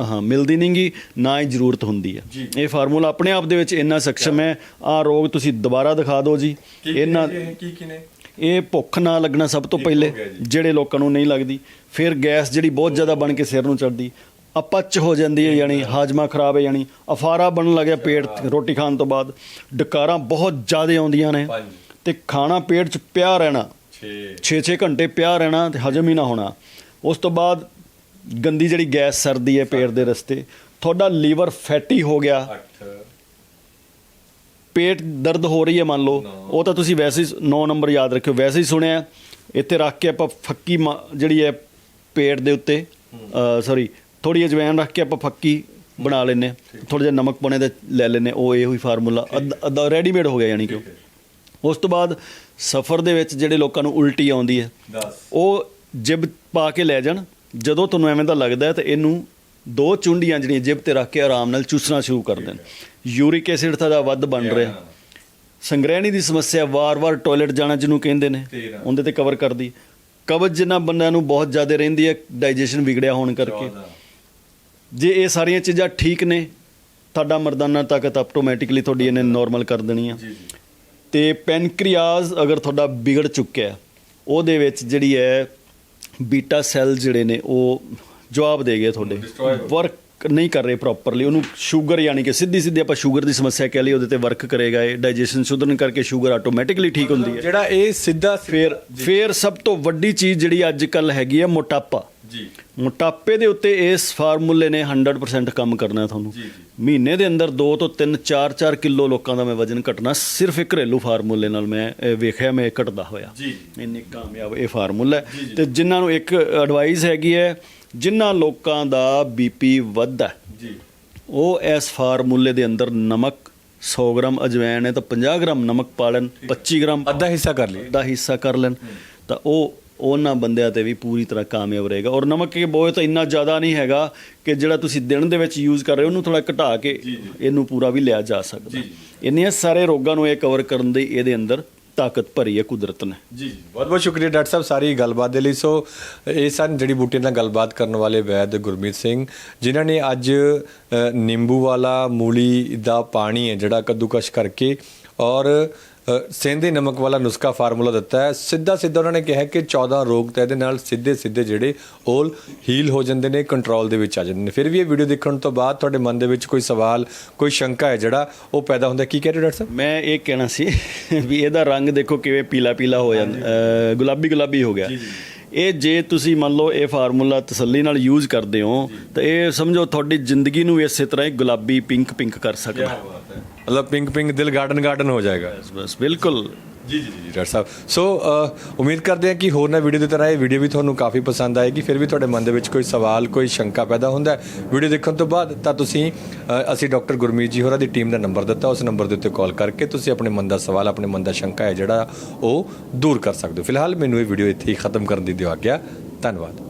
ਹਾਂ ਮਿਲਦੀ ਨਹੀਂਗੀ ਨਾ ਹੀ ਜ਼ਰੂਰਤ ਹੁੰਦੀ ਹੈ। ਇਹ ਫਾਰਮੂਲਾ ਆਪਣੇ ਆਪ ਦੇ ਵਿੱਚ ਇੰਨਾ ਸક્ષਮ ਹੈ। ਆ ਰੋਗ ਤੁਸੀਂ ਦੁਬਾਰਾ ਦਿਖਾ ਦਿਓ ਜੀ। ਇਹਨਾਂ ਕੀ ਕੀ ਨੇ ਇਹ ਭੁੱਖ ਨਾ ਲੱਗਣਾ ਸਭ ਤੋਂ ਪਹਿਲੇ। ਜਿਹੜੇ ਲੋਕਾਂ ਨੂੰ ਨਹੀਂ ਲੱਗਦੀ ਫਿਰ ਗੈਸ ਜਿਹੜੀ ਬਹੁਤ ਜ਼ਿਆਦਾ ਬਣ ਕੇ ਸਿਰ ਨੂੰ ਚੜਦੀ ਅਪਚ ਹੋ ਜਾਂਦੀ ਹੈ ਯਾਨੀ ਹਾਜਮਾ ਖਰਾਬ ਹੈ ਯਾਨੀ ਅਫਾਰਾ ਬਣਨ ਲੱਗਿਆ ਪੇਟ ਰੋਟੀ ਖਾਣ ਤੋਂ ਬਾਅਦ। ਡਕਾਰਾਂ ਬਹੁਤ ਜ਼ਿਆਦਾ ਆਉਂਦੀਆਂ ਨੇ ਤੇ ਖਾਣਾ ਪੇਟ 'ਚ ਪਿਆ ਰਹਿਣਾ 6 6-6 ਘੰਟੇ ਪਿਆ ਰਹਿਣਾ ਤੇ ਹਜਮ ਹੀ ਨਾ ਹੋਣਾ। ਉਸ ਤੋਂ ਬਾਅਦ ਗੰਦੀ ਜਿਹੜੀ ਗੈਸ ਸਰਦੀ ਹੈ ਪੇਟ ਦੇ ਰਸਤੇ ਤੁਹਾਡਾ ਲੀਵਰ ਫੈਟੀ ਹੋ ਗਿਆ। 8 ਪੇਟ ਦਰਦ ਹੋ ਰਹੀ ਹੈ ਮੰਨ ਲਓ। ਉਹ ਤਾਂ ਤੁਸੀਂ ਵੈਸੇ ਹੀ 9 ਨੰਬਰ ਯਾਦ ਰੱਖਿਓ। ਵੈਸੇ ਹੀ ਸੁਣਿਆ ਇੱਥੇ ਰੱਖ ਕੇ ਆਪਾਂ ਫੱਕੀ ਜਿਹੜੀ ਹੈ ਪੇਟ ਦੇ ਉੱਤੇ ਸੌਰੀ ਥੋੜੀ ਅਜਵਾਇਣ ਰੱਖ ਕੇ ਆਪਾਂ ਫੱਕੀ ਬਣਾ ਲੈਨੇ ਥੋੜਾ ਜਿਹਾ ਨਮਕ ਪਾਉਣੇ ਤੇ ਲੈ ਲੈਨੇ ਉਹ ਇਹੋ ਹੀ ਫਾਰਮੂਲਾ। ਅੱਧਾ ਰੈਡੀਮੇਡ ਹੋ ਗਿਆ ਯਾਨੀ ਕਿ। ਉਸ ਤੋਂ ਬਾਅਦ ਸਫ਼ਰ ਦੇ ਵਿੱਚ ਜਿਹੜੇ ਲੋਕਾਂ ਨੂੰ ਉਲਟੀ ਆਉਂਦੀ ਹੈ 10 ਉਹ ਜਿਬ ਪਾ ਕੇ ਲੈ ਜਾਣ। ਜਦੋਂ ਤੁਹਾਨੂੰ ਐਵੇਂ ਦਾ ਲੱਗਦਾ ਹੈ ਤਾਂ ਇਹਨੂੰ ਦੋ ਚੁੰਡੀਆਂ ਜਿਹੜੀਆਂ ਜਿਬ ਤੇ ਰੱਖ ਕੇ ਆਰਾਮ ਨਾਲ ਚੂਸਣਾ ਸ਼ੁਰੂ ਕਰ ਦੇਣ। ਯੂਰਿਕ ਐਸਿਡ ਦਾ ਵੱਧ ਬਣ ਰਿਹਾ। ਸੰਗ੍ਰਹਿਣੀ ਦੀ ਸਮੱਸਿਆ ਵਾਰ-ਵਾਰ ਟਾਇਲਟ ਜਾਣਾ ਜਿਹਨੂੰ ਕਹਿੰਦੇ ਨੇ। ਉਹਦੇ ਤੇ ਕਵਰ ਕਰਦੀ। ਕਬਜ਼ ਜਿਨ੍ਹਾਂ ਬੰਦਿਆਂ ਨੂੰ ਬਹੁਤ ਜ਼ਿਆਦਾ ਰਹਿੰਦੀ ਹੈ ਡਾਈਜੈਸ਼ਨ ਵਿਗੜਿਆ ਹੋਣ ਕਰਕੇ। 14 ਜੇ ਇਹ ਸਾਰੀਆਂ ਚੀਜ਼ਾਂ ਠੀਕ ਨੇ ਤੁਹਾਡਾ ਮਰਦਾਨਾ ਤਾਕਤ ਆਟੋਮੈਟਿਕਲੀ ਤੁਹਾਡੀ ਇਹਨੇ ਨਾਰਮਲ ਕਰ ਦੇਣੀ ਆ। ਤੇ ਪੈਨਕ੍ਰੀਆਜ਼ ਅਗਰ ਤੁਹਾਡਾ ਵਿਗੜ ਚੁੱਕਿਆ ਉਹਦੇ ਵਿੱਚ ਜਿਹੜੀ ਹੈ ਬੀਟਾ ਸੈੱਲ ਜਿਹੜੇ ਨੇ ਉਹ ਜਵਾਬ ਦੇ ਗਏ ਤੁਹਾਡੇ। ਵਰਕ ਨਹੀਂ ਕਰ ਰਹੇ ਪ੍ਰੋਪਰਲੀ ਉਹਨੂੰ ਸ਼ੂਗਰ ਯਾਨੀ ਕਿ ਸਿੱਧੀ ਸਿੱਧੀ ਆਪਾਂ ਸ਼ੂਗਰ ਦੀ ਸਮੱਸਿਆ ਕਹਿ ਲਈ ਉਹਦੇ ਤੇ ਵਰਕ ਕਰੇਗਾ ਇਹ ਡਾਈਜੈਸ਼ਨ ਸੁਧਰਨ ਕਰਕੇ ਸ਼ੂਗਰ ਆਟੋਮੈਟਿਕਲੀ ਠੀਕ ਹੁੰਦੀ ਹੈ। ਜਿਹੜਾ ਇਹ ਸਿੱਧਾ ਫਿਰ ਫਿਰ ਸਭ ਤੋਂ ਵੱਡੀ ਚੀਜ਼ ਜਿਹੜੀ ਅੱਜ ਕੱਲ ਹੈਗੀ ਹੈ ਮੋਟਾਪਾ। ਜੀ। ਮੋਟਾਪੇ ਦੇ ਉੱਤੇ ਇਸ ਫਾਰਮੂਲੇ ਨੇ 100% ਕੰਮ ਕਰਨਾ ਹੈ ਤੁਹਾਨੂੰ ਮਹੀਨੇ ਦੇ ਅੰਦਰ 2 ਤੋਂ 3 4 4 ਕਿਲੋ ਲੋਕਾਂ ਦਾ ਮੈਂ ਵਜਨ ਘਟਣਾ। ਸਿਰਫ ਇੱਕ ਘਰੇਲੂ ਫਾਰਮੂਲੇ ਨਾਲ ਮੈਂ ਇਹ ਵੇਖਿਆ ਮੈਂ ਘਟਦਾ ਹੋਇਆ। ਜੀ। ਇੰਨੀ ਕਾਮਯਾਬ ਇਹ ਫਾਰਮੂਲਾ ਹੈ। ਤੇ ਜਿਨ੍ਹਾਂ ਨੂੰ ਇੱਕ ਐਡਵਾਈਸ ਹੈਗੀ ਹੈ ਜਿਨ੍ਹਾਂ ਲੋਕਾਂ ਦਾ ਬੀਪੀ ਵੱਧਦਾ ਹੈ, ਜੀ। ਉਹ ਇਸ ਫਾਰਮੂਲੇ ਦੇ ਅੰਦਰ ਨਮਕ 100 ਗ੍ਰਾਮ ਅਜਵਾਇਣ ਹੈ ਤਾਂ 50 ਗ੍ਰਾਮ ਨਮਕ ਪਾ ਲੈਣ 25 ਗ੍ਰਾਮ ਅੱਧਾ ਹਿੱਸਾ ਕਰ ਲਈ ਦਾ ਹਿੱਸਾ ਕਰ ਲੈਣ ਤਾਂ ਉਹ ਉਹਨਾਂ ਬੰਦਿਆਂ ਤੇ ਵੀ ਪੂਰੀ ਤਰ੍ਹਾਂ ਕਾਮਯਾਬ ਰਹੇਗਾ। ਔਰ ਨਮਕ ਇਹ ਬਹੁਤ ਇੰਨਾ ਜ਼ਿਆਦਾ ਨਹੀਂ ਹੈਗਾ ਕਿ ਜਿਹੜਾ ਤੁਸੀਂ ਦਿਨ ਦੇ ਵਿੱਚ ਯੂਜ਼ ਕਰ ਰਹੇ ਹੋ ਉਹਨੂੰ ਥੋੜਾ ਘਟਾ ਕੇ ਇਹਨੂੰ ਪੂਰਾ ਵੀ ਲਿਆ ਜਾ ਸਕਦਾ। ਇੰਨੇ ਸਾਰੇ ਰੋਗਾਂ ਨੂੰ ਇਹ ਕਵਰ ਕਰਨ ਦੀ ਇਹਦੇ ਅੰਦਰ ਤਾਕਤ ਭਰੀ ਹੈ ਕੁਦਰਤ ਨੇ। ਜੀ ਜੀ ਬਹੁਤ ਬਹੁਤ ਸ਼ੁਕਰੀਆ ਡਾਕਟਰ ਸਾਹਿਬ ਸਾਰੀ ਗੱਲਬਾਤ ਦੇ ਲਈ। ਸੋ ਇਹ ਸਨ ਜੜੀ ਬੂਟੀਆਂ ਨਾਲ ਗੱਲਬਾਤ ਕਰਨ ਵਾਲੇ ਵੈਦ ਗੁਰਮੀਤ ਸਿੰਘ, ਜਿਨ੍ਹਾਂ ਨੇ ਅੱਜ ਨਿੰਬੂ ਵਾਲਾ ਮੂਲੀ ਦਾ ਪਾਣੀ ਹੈ ਜਿਹੜਾ ਕੱਦੂਕਸ਼ ਕਰਕੇ ਔਰ ਸੇਂਦੇ ਨਮਕ ਵਾਲਾ ਨੁਸਖਾ ਫਾਰਮੂਲਾ ਦਿੱਤਾ ਹੈ। ਸਿੱਧਾ ਸਿੱਧਾ ਉਹਨਾਂ ਨੇ ਕਿਹਾ ਕਿ 14 ਰੋਗ ਤਾਂ ਇਹਦੇ ਨਾਲ ਸਿੱਧੇ ਸਿੱਧੇ ਜਿਹੜੇ ਉਹ ਹੀਲ ਹੋ ਜਾਂਦੇ ਨੇ ਕੰਟਰੋਲ ਦੇ ਵਿੱਚ ਆ ਜਾਂਦੇ ਨੇ। ਫਿਰ ਵੀ ਇਹ ਵੀਡੀਓ ਦੇਖਣ ਤੋਂ ਬਾਅਦ ਤੁਹਾਡੇ ਮਨ ਦੇ ਵਿੱਚ ਕੋਈ ਸਵਾਲ ਕੋਈ ਸ਼ੰਕਾ ਹੈ ਜਿਹੜਾ ਉਹ ਪੈਦਾ ਹੁੰਦਾ ਕੀ ਕਹਿ ਰਹੇ ਹੋ ਡਾਕਟਰ ਸਾਹਿਬ? ਮੈਂ ਇਹ ਕਹਿਣਾ ਸੀ ਵੀ ਇਹਦਾ ਰੰਗ ਦੇਖੋ ਕਿਵੇਂ ਪੀਲਾ ਪੀਲਾ ਹੋ ਜਾਂਦਾ ਗੁਲਾਬੀ ਗੁਲਾਬੀ ਹੋ ਗਿਆ। ਇਹ ਜੇ ਤੁਸੀਂ ਮੰਨ ਲਓ ਇਹ ਫਾਰਮੂਲਾ ਤਸੱਲੀ ਨਾਲ ਯੂਜ਼ ਕਰਦੇ ਹੋ ਤਾਂ ਇਹ ਸਮਝੋ ਤੁਹਾਡੀ ਜ਼ਿੰਦਗੀ ਨੂੰ ਇਸੇ ਤਰ੍ਹਾਂ ਹੀ ਗੁਲਾਬੀ ਪਿੰਕ ਪਿੰਕ ਕਰ ਸਕਦਾ। ਮਤਲਬ ਪਿੰਕ ਪਿੰਕ ਦਿਲ ਗਾਰਡਨ ਗਾਰਡਨ ਹੋ ਜਾਏਗਾ। ਬਸ ਬਸ ਬਿਲਕੁਲ। ਜੀ ਜੀ ਜੀ ਡਾਕਟਰ ਸਾਹਿਬ। ਸੋ ਅ, ਉਮੀਦ ਕਰਦੇ ਹਾਂ ਕਿ ਹੋਰ ਨਾ ਵੀਡੀਓ ਦੀ ਤਰ੍ਹਾਂ ਇਹ ਵੀਡੀਓ ਵੀ ਤੁਹਾਨੂੰ ਕਾਫੀ ਪਸੰਦ ਆਏਗੀ। ਫਿਰ ਵੀ ਤੁਹਾਡੇ ਮਨ ਦੇ ਵਿੱਚ ਕੋਈ ਸਵਾਲ ਕੋਈ ਸ਼ੰਕਾ ਪੈਦਾ ਹੁੰਦਾ ਹੈ। ਵੀਡੀਓ ਦੇਖਣ ਤੋਂ ਬਾਅਦ ਤਾਂ ਤੁਸੀਂ ਅ, ਅਸੀਂ ਡਾਕਟਰ ਗੁਰਮੀਤ ਜੀ ਹੋਰਾਂ ਦੀ ਟੀਮ ਦਾ ਨੰਬਰ ਦਿੱਤਾ। ਉਸ ਨੰਬਰ ਦੇ ਉੱਤੇ ਕਾਲ ਕਰਕੇ ਤੁਸੀਂ ਆਪਣੇ ਮਨ ਦਾ ਸਵਾਲ ਆਪਣੇ ਮਨ ਦਾ ਸ਼ੰਕਾ ਹੈ ਜਿਹੜਾ ਉਹ ਦੂਰ ਕਰ ਸਕਦੇ ਹੋ। ਫਿਲਹਾਲ ਮੈਨੂੰ ਇਹ ਵੀਡੀਓ ਇੱਥੇ ਹੀ ਖਤਮ ਕਰਨ ਦੀ ਦਿਓ ਆਗਿਆ। ਧੰਨਵਾਦ।